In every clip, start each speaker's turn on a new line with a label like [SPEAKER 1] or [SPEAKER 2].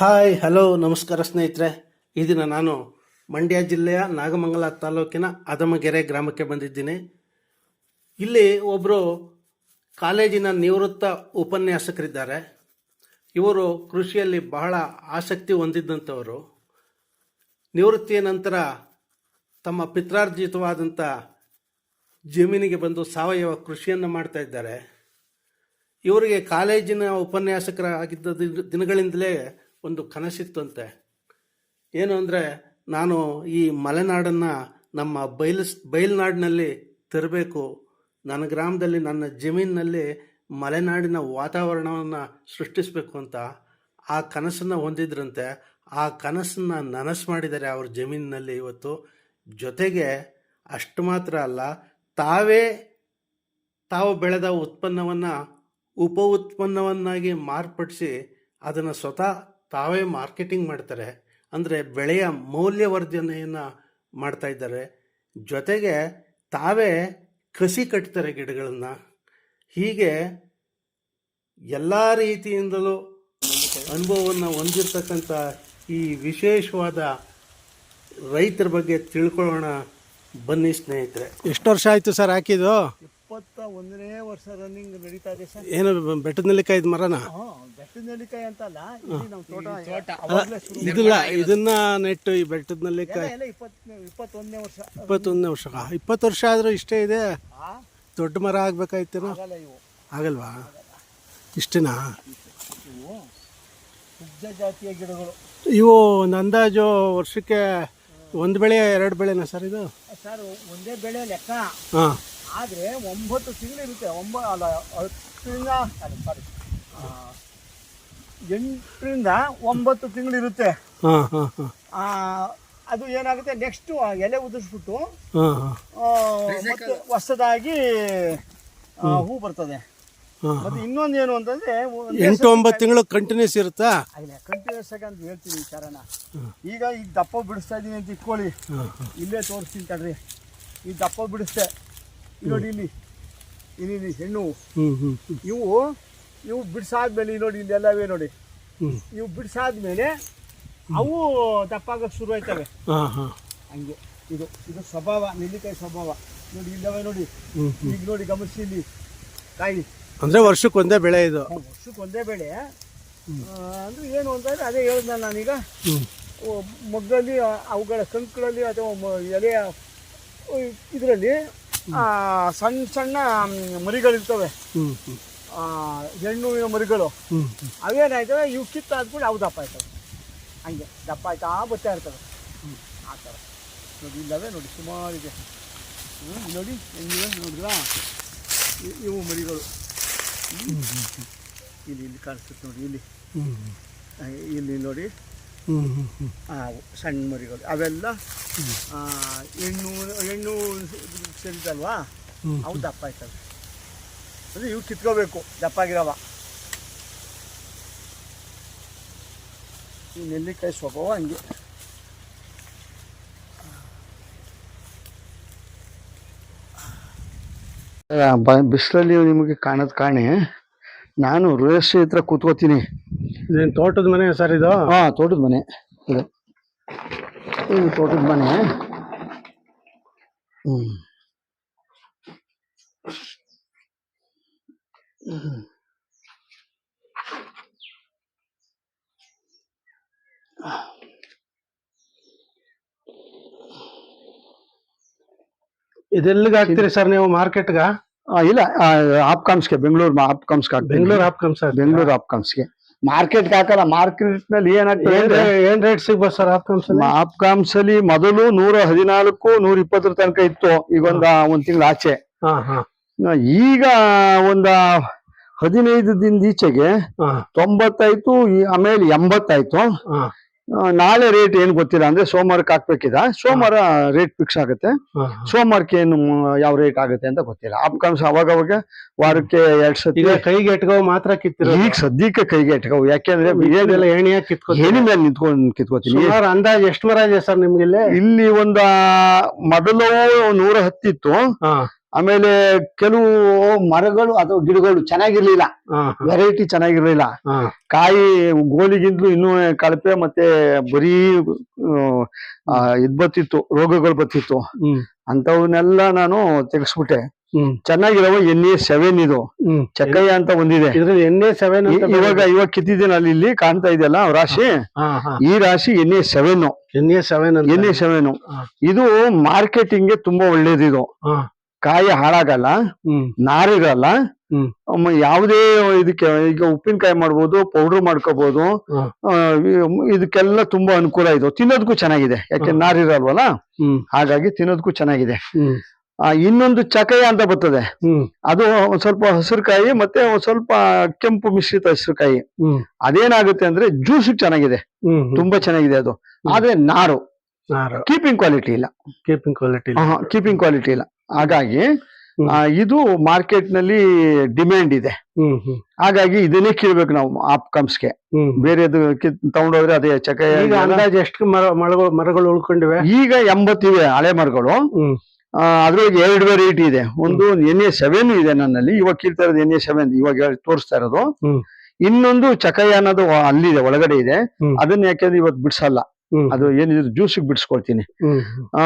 [SPEAKER 1] Hi hello ನಮಸ್ಕಾರ ಸ್ನೇಹಿತರೆ. ಈ ದಿನ ನಾನು ಮಂಡ್ಯ ಜಿಲ್ಲೆಯ ನಾಗಮಂಗಲ ತಾಲೂಕಿನ ಅದಮಗೆರೆ ಗ್ರಾಮಕ್ಕೆ ಬಂದಿದ್ದೀನಿ. ಇಲ್ಲಿ ಒಬ್ಬರು ಕಾಲೇಜಿನ ನಿವೃತ್ತ ಉಪನ್ಯಾಸಕರಿದ್ದಾರೆ. ಇವರು ಕೃಷಿಯಲ್ಲಿ ಬಹಳ ಆಸಕ್ತಿ ಹೊಂದಿದ್ದಂಥವರು. ನಿವೃತ್ತಿಯ ನಂತರ ತಮ್ಮ ಪಿತ್ರಾರ್ಜಿತವಾದಂಥ ಜಮೀನಿಗೆ ಬಂದು ಸಾವಯವ ಕೃಷಿಯನ್ನು ಮಾಡ್ತಾ ಇದ್ದಾರೆ. ಇವರಿಗೆ ಕಾಲೇಜಿನ ಉಪನ್ಯಾಸಕರಾಗಿದ್ದ ದಿನ- ದಿನಗಳಿಂದಲೇ ಒಂದು ಕನಸಿತ್ತಂತೆ ಏನು ಅಂದರೆ ನಾನು ಈ ಮಲೆನಾಡನ್ನು ನಮ್ಮ ಬಯಲು ಬಯಲುನಾಡಿನಲ್ಲಿ ತರಬೇಕು. ನನ್ನ ಗ್ರಾಮದಲ್ಲಿ, ನನ್ನ ಜಮೀನಿನಲ್ಲಿ ಮಲೆನಾಡಿನ ವಾತಾವರಣವನ್ನು ಸೃಷ್ಟಿಸಬೇಕು ಅಂತ ಆ ಕನಸನ್ನು ಹೊಂದಿದ್ರಂತೆ. ಆ ಕನಸನ್ನು ನನಸು ಮಾಡಿದ್ದಾರೆ ಅವ್ರ ಜಮೀನಿನಲ್ಲಿ ಇವತ್ತು. ಜೊತೆಗೆ ಅಷ್ಟು ಮಾತ್ರ ಅಲ್ಲ, ತಾವೇ ತಾವು ಬೆಳೆದ ಉತ್ಪನ್ನವನ್ನು ಉಪ ಉತ್ಪನ್ನವನ್ನಾಗಿ ಮಾರ್ಪಡಿಸಿ ಅದನ್ನು ಸ್ವತಃ ತಾವೇ ಮಾರ್ಕೆಟಿಂಗ್ ಮಾಡ್ತಾರೆ. ಅಂದರೆ ಬೆಳೆಯ ಮೌಲ್ಯವರ್ಧನೆಯನ್ನು ಮಾಡ್ತಾ ಇದ್ದಾರೆ. ಜೊತೆಗೆ ತಾವೇ ಕಸಿ ಕಟ್ತಾರೆ ಗಿಡಗಳನ್ನು. ಹೀಗೆ ಎಲ್ಲ ರೀತಿಯಿಂದಲೂ ಅನುಭವವನ್ನು ಹೊಂದಿರತಕ್ಕಂಥ ಈ ವಿಶೇಷವಾದ ರೈತರ ಬಗ್ಗೆ ತಿಳ್ಕೊಳ್ಳೋಣ ಬನ್ನಿ ಸ್ನೇಹಿತರೆ. ಎಷ್ಟು ವರ್ಷ ಆಯಿತು ಸರ್ ಹಾಕಿದ್ದು?
[SPEAKER 2] ಇಪ್ಪತ್ತ ಒಂದನೇ ವರ್ಷ ರನ್ನಿಂಗ್ ನಡೀತಾ ಇದೆ ಸರ್.
[SPEAKER 1] ಏನು ಬೆಟ್ಟದ ನೆಲ್ಲಿಕಾಯಿ ಮರನ?
[SPEAKER 2] ಹಾ ಬೆಟ್ಟದ ನೆಲ್ಲಿಕಾಯಿ ಅಂತಲ್ಲ ಇಲ್ಲಿ ನಮ್ಮ ತೋಟ ಅವಾಗ್ಲೇ ಶುರು
[SPEAKER 1] ಇದಲ್ಲ ಇದನ್ನ ನೆಟ್ಟು ಈ ಬೆಟ್ಟದ ನೆಲ್ಲಿಕಾಯಿ.
[SPEAKER 2] ಎಲ್ಲ ಇಪ್ಪತ್ತನೇ ಇಪ್ಪತ್ತೊಂದನೇ ವರ್ಷ.
[SPEAKER 1] ಇಪ್ಪತ್ತೊಂದನೇ ವರ್ಷ. ಇಪ್ಪತ್ತು ವರ್ಷ ಆದರೂ ಇಷ್ಟೇ ಇದೆ.
[SPEAKER 2] ಆ?
[SPEAKER 1] ದೊಡ್ಡ ಮರ ಆಗ್ಬೇಕಾಯ್ತೇನೋ?
[SPEAKER 2] ಆಗಲ್ಲ ಇವು.
[SPEAKER 1] ಆಗಲ್ವಾ? ಇಷ್ಟೇನಾ?
[SPEAKER 2] ಇವು ಉದ್ದ ಜಾತಿಯ ಗಿಡಗಳು.
[SPEAKER 1] ಇವು ಒಂದು ಅಂದಾಜು ವರ್ಷಕ್ಕೆ ಒಂದು ಬೆಳೆ ಎರಡು ಬೆಳೆನಾ ಸರ್ ಇದು?
[SPEAKER 2] ಸರ್ ಒಂದೇ ಬೆಳೆ ಲೆಕ್ಕ.
[SPEAKER 1] ಹಾಂ.
[SPEAKER 2] ಆದ್ರೆ ಒಂಬತ್ತು ತಿಂಗಳು ಇರುತ್ತೆ. ಒಂಬ ಅಲ್ಲ ಹತ್ತರಿಂದ ಅಲ್ಲ ಸಾರಿ ಎಂಟರಿಂದ ಒಂಬತ್ತು ತಿಂಗಳು ಇರುತ್ತೆ.
[SPEAKER 1] ಹಾಂ ಹಾಂ ಹಾಂ.
[SPEAKER 2] ಆ, ಅದು ಏನಾಗುತ್ತೆ? ನೆಕ್ಸ್ಟ್ ಎಲೆ ಉದುರಿಸ್ಬಿಟ್ಟು ಮತ್ತು ಹೊಸದಾಗಿ ಹೂ ಬರ್ತದೆ. ಮತ್ತೆ ಇನ್ನೊಂದು ಏನು ಅಂತಂದ್ರೆ
[SPEAKER 1] ಎಂಟು ಒಂಬತ್ತು ತಿಂಗಳು ಕಂಟಿನ್ಯೂಸ್ ಇರುತ್ತಾ?
[SPEAKER 2] ಕಂಟಿನ್ಯೂಸ್ ಆಗಿ ಅಂತ ಹೇಳ್ತೀನಿ ಕಾರಣ. ಈಗ ಈ ದಪ್ಪ ಬಿಡಿಸ್ತಾ ಇದ್ದೀನಿ ಅಂತ ಇಟ್ಕೊಳ್ಳಿ. ಇಲ್ಲೇ ತೋರಿಸ್ತೀನಿ ತಡ್ರಿ ಈ ದಪ್ಪ ಬಿಡಿಸ್ದೆ. ಇಲ್ಲಿ ನೋಡಿ ಇಲ್ಲಿ. ಇಲ್ಲಿ ಇಲ್ಲಿ ಹೆಣ್ಣು. ಇವು ಇವು ಬಿಡಿಸಾದ್ಮೇಲೆ ಇಲ್ಲಿ ನೋಡಿ ಇಲ್ಲೆಲ್ಲವೇ ನೋಡಿ.
[SPEAKER 1] ಹ್ಞೂ
[SPEAKER 2] ಇವು ಬಿಡಿಸಾದ್ಮೇಲೆ ಅವು ದಪ್ಪ ಆಗಕ್ಕೆ ಶುರು ಆಯ್ತವೆ.
[SPEAKER 1] ಹಾಂ ಹಾಂ.
[SPEAKER 2] ಹಂಗೆ. ಇದು ಇದು ಸ್ವಭಾವ ನೆಲ್ಲಿಕಾಯಿ ಸ್ವಭಾವ. ನೋಡಿ ಇಲ್ಲವೇ ನೋಡಿ. ಈಗ ನೋಡಿ ಗಮನಿಸಿ ಇಲ್ಲಿ. ಕಾಯಿ.
[SPEAKER 1] ಅಂದರೆ ವರ್ಷಕ್ಕೆ ಒಂದೇ ಬೆಳೆ ಇದು.
[SPEAKER 2] ವರ್ಷಕ್ಕೆ ಒಂದೇ ಬೆಳೆ. ಅಂದ್ರೆ ಏನು ಅಂತಂದ್ರೆ ಅದೇ ಹೇಳಿದ್ನ ನಾನೀಗ. ಮಗ್ಗಲ್ಲಿ ಅವುಗಳ ಕಂಕುಗಳಲ್ಲಿ ಅಥವಾ ಎಲೆಯ ಇದರಲ್ಲಿ ಸಣ್ಣ ಸಣ್ಣ ಮರಿಗಳಿರ್ತವೆ. ಹೆಣ್ಣು ಮರಿಗಳು. ಅವೇನಾಯ್ತವೆ? ಇವು ಕಿತ್ತಾದ್ಮೇಲೆ ಅವು ದಪ್ಪ ಆಯ್ತವೆ. ಹಂಗೆ ದಪ್ಪ ಆಯ್ತಾ ಬರ್ತಾ ಇರ್ತವೆ. ಆ ಥರ. ನೋಡಿ ಇಲ್ಲವೇ? ನೋಡಿ ಸುಮಾರು ಇದೆ. ನೋಡಿ ಹೆಂಗಿವೆ ನೋಡಿದ್ರಾ? ಇವು ಮರಿಗಳು. ಇಲ್ಲಿ ಇಲ್ಲಿ ಕಾಣಿಸ್ತದೆ ನೋಡಿ ಇಲ್ಲಿ. ಇಲ್ಲಿ ನೋಡಿ. ಸಣ್ಣ ಮರಿಗಳು. ಅವೆಲ್ಲ ಹೆಣ್ಣು ಹೆಣ್ಣು ಸೇರಿದಲ್ವಾ ಅವು ದಪ್ಪ ಆಯ್ತವೆ. ಅಂದರೆ ಇವು ಕಿತ್ಕೋಬೇಕು ದಪ್ಪಾಗಿರವ ಈ ನೆಲ್ಲಿಕಾಯಿ ಸ್ವಭಾವ ಹಂಗೆ. ಬಿಸಿಲಲ್ಲಿ ನಿಮಗೆ ಕಾಣೋದು ಕಾಣೆ ನಾನು ರೇಸ್ ಹತ್ರ ಕೂತ್ಕೋತೀನಿ.
[SPEAKER 1] ಇದೇನು ತೋಟದ ಮನೆ ಸರ್ ಇದು?
[SPEAKER 2] ಹಾ ತೋಟದ ಮನೆ. ಇದು. ಇದು ತೋಟದ ಮನೆ. ಹ್ಮ್.
[SPEAKER 1] ಇದೆಲ್ಲಿಗೆ ಹಾಕ್ತೀರಿ ಸರ್ ನೀವು ಮಾರ್ಕೆಟ್ಗ?
[SPEAKER 2] ಇಲ್ಲ ಆಪ್ಕಾಮ್ಸ್ಗೆ ಬೆಂಗಳೂರು ಆಪ್ಕಾಮ್ಸ್ಗೆ
[SPEAKER 1] ಬೆಂಗಳೂರು ಆಪ್ಕಾಮ್ಸ್ ಸರ್
[SPEAKER 2] ಬೆಂಗಳೂರು ಆಪ್ಕಾಮ್ಸ್ಗೆ. ಮಾರ್ಕೆಟ್ಗೆ ಹಾಕಲ್ಲ ಮಾರ್ಕೆಟ್ನಲ್ಲಿ ಏನಾಗ್ತದೆ
[SPEAKER 1] ಏನ್ ರೇಟ್ ಸಿಗ್ಬೋದು ಸರ್
[SPEAKER 2] ಆಪ್ಕಾಮ್ಸ್ ಅಲ್ಲಿ ಮೊದಲು ನೂರ ಹದಿನಾಲ್ಕು ನೂರ ಇಪ್ಪತ್ತರ ತನಕ ಇತ್ತು ಈಗ ಒಂದ ಒಂದ್ ತಿಂಗಳ ಆಚೆ.
[SPEAKER 1] ಹಾ ಹಾ.
[SPEAKER 2] ಈಗ ಒಂದ ಹದಿನೈದು ದಿನದ ಈಚೆಗೆ ತೊಂಬತ್ತಾಯ್ತು ಆಮೇಲೆ ಎಂಬತ್ತಾಯ್ತು ನಾಳೆ ರೇಟ್ ಏನ್ ಗೊತ್ತಿಲ್ಲ ಅಂದ್ರೆ ಸೋಮವಾರಕ್ಕೆ ಹಾಕ್ಬೇಕಿದ? ಸೋಮವಾರ ರೇಟ್ ಫಿಕ್ಸ್ ಆಗುತ್ತೆ. ಸೋಮವಾರಕ್ಕೆ ಏನು ಯಾವ ರೇಟ್ ಆಗುತ್ತೆ ಅಂತ ಗೊತ್ತಿಲ್ಲ. ಆಪ್ಕಾಮ್ಸ್ ಅವಾಗ ಅವಾಗ ವಾರಕ್ಕೆ ಎರಡ್ ಸತಿ.
[SPEAKER 1] ಕೈಗೆ ಎಟ್ಕೋ ಮಾತ್ರ ಕಿತ್ತಿರೋ
[SPEAKER 2] ಈಗ ಸದ್ಯಕ್ಕೆ ಕೈಗೆ ಎಟ್ಕೋ. ಯಾಕೆಂದ್ರೆ ಏನಿ ಮೇಲೆ ನಿಂತ್ಕೊಂಡು ಕಿತ್ಕೋತೀನಿ.
[SPEAKER 1] ಅಂದಾಜ್ ಎಷ್ಟು ಮರ ಇದೆ ಸರ್ ನಿಮ್ಗೆ ಇಲ್ಲಿ?
[SPEAKER 2] ಒಂದ ಮೊದಲು ನೂರ ಹತ್ತಿತ್ತು. ಆಮೇಲೆ ಕೆಲವು ಮರಗಳು ಅಥವಾ ಗಿಡಗಳು ಚೆನ್ನಾಗಿರ್ಲಿಲ್ಲ. ವೆರೈಟಿ ಚೆನ್ನಾಗಿರ್ಲಿಲ್ಲ. ಕಾಯಿ ಗೋಲಿಗಿಂತಲೂ ಇನ್ನೂ ಕಳಪೆ ಮತ್ತೆ ಬರೀ ಇದ್ ಬತ್ತಿತ್ತು ರೋಗಗಳು ಬತ್ತಿತ್ತು ಅಂತವನ್ನೆಲ್ಲ ನಾನು ತೆಗೆಸ್ಬಿಟ್ಟೆ. ಚೆನ್ನಾಗಿರೋ ಎನ್ ಎ ಸೆವೆನ್ ಇದು. ಚಕ್ಕಯ್ಯ ಅಂತ ಒಂದಿದೆ
[SPEAKER 1] ಎನ್ ಎ ಸೆವೆನ್
[SPEAKER 2] ಇವಾಗ ಇವಾಗ ಕಿತ್ತಿದ್ದೇನೆ ಅಲ್ಲಿ ಇಲ್ಲಿ ಕಾಣ್ತಾ ಇದೆಯಲ್ಲ ರಾಶಿ? ಈ ರಾಶಿ N A seven.
[SPEAKER 1] N A seven
[SPEAKER 2] N A seven. ಇದು ಮಾರ್ಕೆಟಿಂಗ್ಗೆ ತುಂಬಾ
[SPEAKER 1] ಒಳ್ಳೇದಿದು.
[SPEAKER 2] ಕಾಯಿ ಹಾಳಾಗಲ್ಲ ನಾರಿರಲ್ಲ. ಯಾವುದೇ ಇದಕ್ಕೆ ಈಗ ಉಪ್ಪಿನಕಾಯಿ ಮಾಡ್ಬೋದು ಪೌಡರ್ ಮಾಡ್ಕೋಬಹುದು. ಇದಕ್ಕೆಲ್ಲ ತುಂಬಾ ಅನುಕೂಲ ಇದು. ತಿನ್ನೋದಕ್ಕೂ ಚೆನ್ನಾಗಿದೆ ಯಾಕೆ. ನಾರಿರಲ್ವಲ್ಲ? ಹಾಗಾಗಿ ತಿನ್ನೋದಕ್ಕೂ ಚೆನ್ನಾಗಿದೆ. ಆ, ಇನ್ನೊಂದು ಚಕಯ ಅಂತ ಬರ್ತದೆ. ಅದು ಒಂದ್ ಸ್ವಲ್ಪ ಹಸಿರುಕಾಯಿ ಮತ್ತೆ ಒಂದ್ ಸ್ವಲ್ಪ ಕೆಂಪು ಮಿಶ್ರಿತ ಹಸಿರುಕಾಯಿ. ಅದೇನಾಗುತ್ತೆ ಅಂದ್ರೆ ಜ್ಯೂಸ್ ಚೆನ್ನಾಗಿದೆ. ತುಂಬಾ ಚೆನ್ನಾಗಿದೆ ಅದು. ಆದ್ರೆ ನಾರು. ಕೀಪಿಂಗ್ ಕ್ವಾಲಿಟಿ ಇಲ್ಲ.
[SPEAKER 1] ಕೀಪಿಂಗ್ ಕ್ವಾಲಿಟಿ
[SPEAKER 2] ಕೀಪಿಂಗ್ ಕ್ವಾಲಿಟಿ ಇಲ್ಲ. ಹಾಗಾಗಿ ಇದು ಮಾರ್ಕೆಟ್ನಲ್ಲಿ ಡಿಮ್ಯಾಂಡ್ ಇದೆ ಹಾಗಾಗಿ ಇದನ್ನೇ ಕೀಳ್ಬೇಕು ನಾವು ಆಪ್ ಕಮ್ಸ್ಗೆ ಬೇರೆ ತಗೊಂಡೋದ್ರೆ ಅದೇ ಚಕ
[SPEAKER 1] ಅಂದಾಜು ಎಷ್ಟು ಮರ ಮರಗಳು ಮರಗಳು ಉಳ್ಕೊಂಡಿವೆ?
[SPEAKER 2] ಈಗ ಎಂಬತ್ತಿವೆ ಹಳೆ ಮರಗಳು. ಅದ್ರೊಳಗೆ ಎರಡು ವೆರೈಟಿ ಇದೆ. ಒಂದು ಎನ್ ಎ ಸೆವೆನ್ ಇದೆ ನನ್ನಲ್ಲಿ. ಇವಾಗ ಕೀಳ್ತಾ ಇರೋದು ಎನ್ ಎ ಸೆವೆನ್ ಇವಾಗ ತೋರಿಸ್ತಾ ಇರೋದು. ಇನ್ನೊಂದು ಚಕಯ ಅನ್ನೋದು ಅಲ್ಲಿದೆ ಒಳಗಡೆ ಇದೆ. ಅದನ್ನ ಯಾಕೆಂದ್ರೆ ಇವತ್ತು ಬಿಡ್ಸಲ್ಲ. ಅದು ಏನಿದ್ರು ಜ್ಯೂಸಿಗೆ ಬಿಡಿಸ್ಕೊಳ್ತೀನಿ. ಆ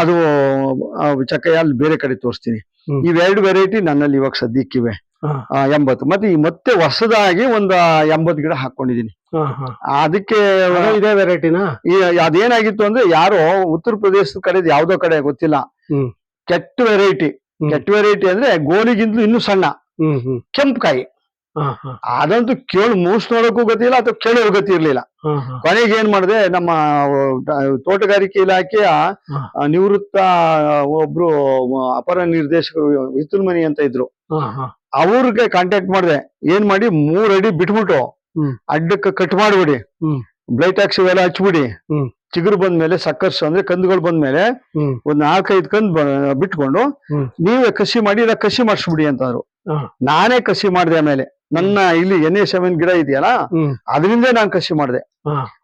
[SPEAKER 2] ಅದು ಅಲ್ಲಿ ಬೇರೆ ಕಡೆ ತೋರಿಸ್ತೀನಿ. ಇವೆರಡು ವೆರೈಟಿ ನನ್ನಲ್ಲಿ ಇವಾಗ ಸದ್ಯಕ್ಕಿವೆ. ಎಂಬತ್ತು. ಮತ್ತೆ ಈ ಮತ್ತೆ ಹೊಸದಾಗಿ ಒಂದು ಎಂಬತ್ತು ಗಿಡ ಹಾಕೊಂಡಿದೀನಿ ಅದಕ್ಕೆ
[SPEAKER 1] ಅದು ಇದೇ ವೆರೈಟಿನ
[SPEAKER 2] ಅದೇನಾಗಿತ್ತು ಅಂದ್ರೆ ಯಾರು ಉತ್ತರ ಪ್ರದೇಶದ ಕಡೆ ಯಾವ್ದೋ ಕಡೆ ಗೊತ್ತಿಲ್ಲ. ಕೆಟ್ಟ ವೆರೈಟಿ ಕೆಟ್ಟ ವೆರೈಟಿ ಅಂದ್ರೆ ಗೋಲಿಗಿಂತಲೂ ಇನ್ನೂ ಸಣ್ಣ. ಕೆಂಪು ಕಾಯಿ. ಅದಂತೂ ಕೇಳಿ ಮೂಸ್ ನೋಡಕ್ಕೂ ಗೊತ್ತಿಲ್ಲ ಅಥವಾ ಕೇಳೋ ಗತಿ ಇರ್ಲಿಲ್ಲ. ಕೊನೆಗೆ ಏನ್ ಮಾಡಿದೆ ನಮ್ಮ ತೋಟಗಾರಿಕೆ ಇಲಾಖೆಯ ನಿವೃತ್ತ ಒಬ್ರು ಅಪರ ನಿರ್ದೇಶಕರು ವಿತುಲ್ಮನಿ ಅಂತ ಇದ್ರು. ಅವ್ರಿಗೆ ಕಾಂಟ್ಯಾಕ್ಟ್ ಮಾಡಿದೆ. ಏನ್ ಮಾಡಿ ಮೂರ್ ಅಡಿ ಬಿಟ್ಬಿಟ್ಟು. ಅಡ್ಡಕ್ಕೆ ಕಟ್ ಮಾಡ್ಬಿಡಿ.
[SPEAKER 1] ಬ್ಲೈಟ್
[SPEAKER 2] ಆಕ್ಸ್ ಇವೆಲ್ಲ ಹಚ್ಬಿಡಿ. ಚಿಗುರು ಬಂದ್ಮೇಲೆ ಸಕ್ಕರ್ಸ್ ಅಂದ್ರೆ ಕಂದುಗಳು ಬಂದ್ಮೇಲೆ ಒಂದ್ ನಾಲ್ಕೈದು ಕಂದ್ ಬಿಟ್ಕೊಂಡು. ನೀವೇ ಕಸಿ ಮಾಡಿ ಇಲ್ಲ ಕಸಿ ಮಾಡಿಸ್ಬಿಡಿ ಅಂತಂದ್ರು.
[SPEAKER 1] ಹಾ.
[SPEAKER 2] ನಾನೇ ಕಸಿ ಮಾಡಿದೆ ಆಮೇಲೆ. ನನ್ನ ಇಲ್ಲಿ ಎನ್ ಎ ಸೆವೆನ್ ಗಿಡ ಇದೆಯಲ್ಲ ಅದರಿಂದ ನಾನು ಕಸಿ ಮಾಡಿದೆ.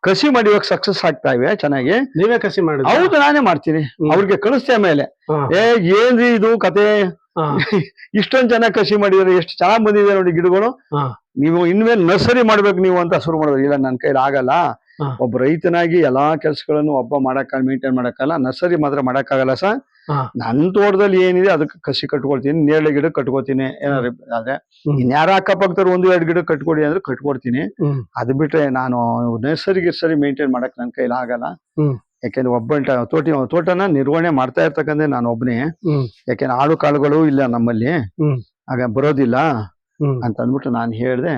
[SPEAKER 2] ಕಸಿ ಮಾಡಿ ಇವಾಗ ಸಕ್ಸಸ್ ಆಗ್ತಾ ಇವೆ ಚೆನ್ನಾಗಿ.
[SPEAKER 1] ನೀವೇ ಕಸಿ ಮಾಡಿ
[SPEAKER 2] ಹೌದು ನಾನೇ ಮಾಡ್ತೀನಿ. ಅವ್ರಿಗೆ ಕಳಿಸ್ತೇ
[SPEAKER 1] ಮೇಲೆ
[SPEAKER 2] ಏ ಏನ್ರಿ ಇದು ಕತೆ? ಇಷ್ಟೊಂದ್ ಚೆನ್ನಾಗಿ ಕಸಿ ಮಾಡಿದ್ರೆ ಎಷ್ಟು ಚೆನ್ನಾಗ್ ಬಂದಿದೆ ನೋಡಿ ಗಿಡಗಳು. ನೀವು ಇನ್ಮೇಲೆ ನರ್ಸರಿ ಮಾಡ್ಬೇಕು ನೀವು ಅಂತ ಶುರು ಮಾಡಿದ್ರೆ. ಇಲ್ಲ ನನ್ನ ಕೈಲಿ ಆಗಲ್ಲ. ಒಬ್ಬ ರೈತನಾಗಿ ಎಲ್ಲಾ ಕೆಲ್ಸಗಳನ್ನು ಒಬ್ಬ ಮಾಡಕ್ಕ ಮೇಂಟೈನ್ ಮಾಡಕ್ಕಲ್ಲ ನರ್ಸರಿ ಮಾತ್ರ ಮಾಡಕ್ಕಾಗಲ್ಲ ಸರ್.
[SPEAKER 1] ಹಾ.
[SPEAKER 2] ನನ್ನ ತೋಟದಲ್ಲಿ ಏನಿದೆ ಅದಕ್ಕೆ ಕಸಿ ಕಟ್ಕೊಳ್ತೀನಿ ನೇರಳೆ ಗಿಡ ಕಟ್ಕೊತೀನಿ. ಏನಾದ್ರು ಆದ್ರೆ. ಇನ್ಯಾರ ಅಕ್ಕಪಕ್ಕದವ್ರು ಒಂದು ಎರಡು ಗಿಡ ಕಟ್ಕೊಡಿ ಅಂದ್ರೆ ಕಟ್ಕೊಡ್ತೀನಿ. ಅದ್ ಬಿಟ್ರೆ ನಾನು ನರ್ಸರಿ ಸರಿ ಮೇಂಟೈನ್ ಮಾಡಕ್ ನನ್ ಕೈಲಿ ಆಗಲ್ಲ. ಯಾಕೆಂದ್ರೆ ಒಬ್ಬಂಟ ತೋಟ ತೋಟನ ನಿರ್ವಹಣೆ ಮಾಡ್ತಾ ಇರ್ತಕ್ಕಂದ್ರೆ ನಾನು ಒಬ್ಬನೇ
[SPEAKER 1] ಹ್ಮ್.
[SPEAKER 2] ಯಾಕೆಂದ್ರೆ ಆಳು ಕಾಳುಗಳು ಇಲ್ಲ ನಮ್ಮಲ್ಲಿ. ಆಗ ಬರೋದಿಲ್ಲ ಅಂತ ಅಂದ್ಬಿಟ್ಟು ನಾನು ಹೇಳ್ದೆ.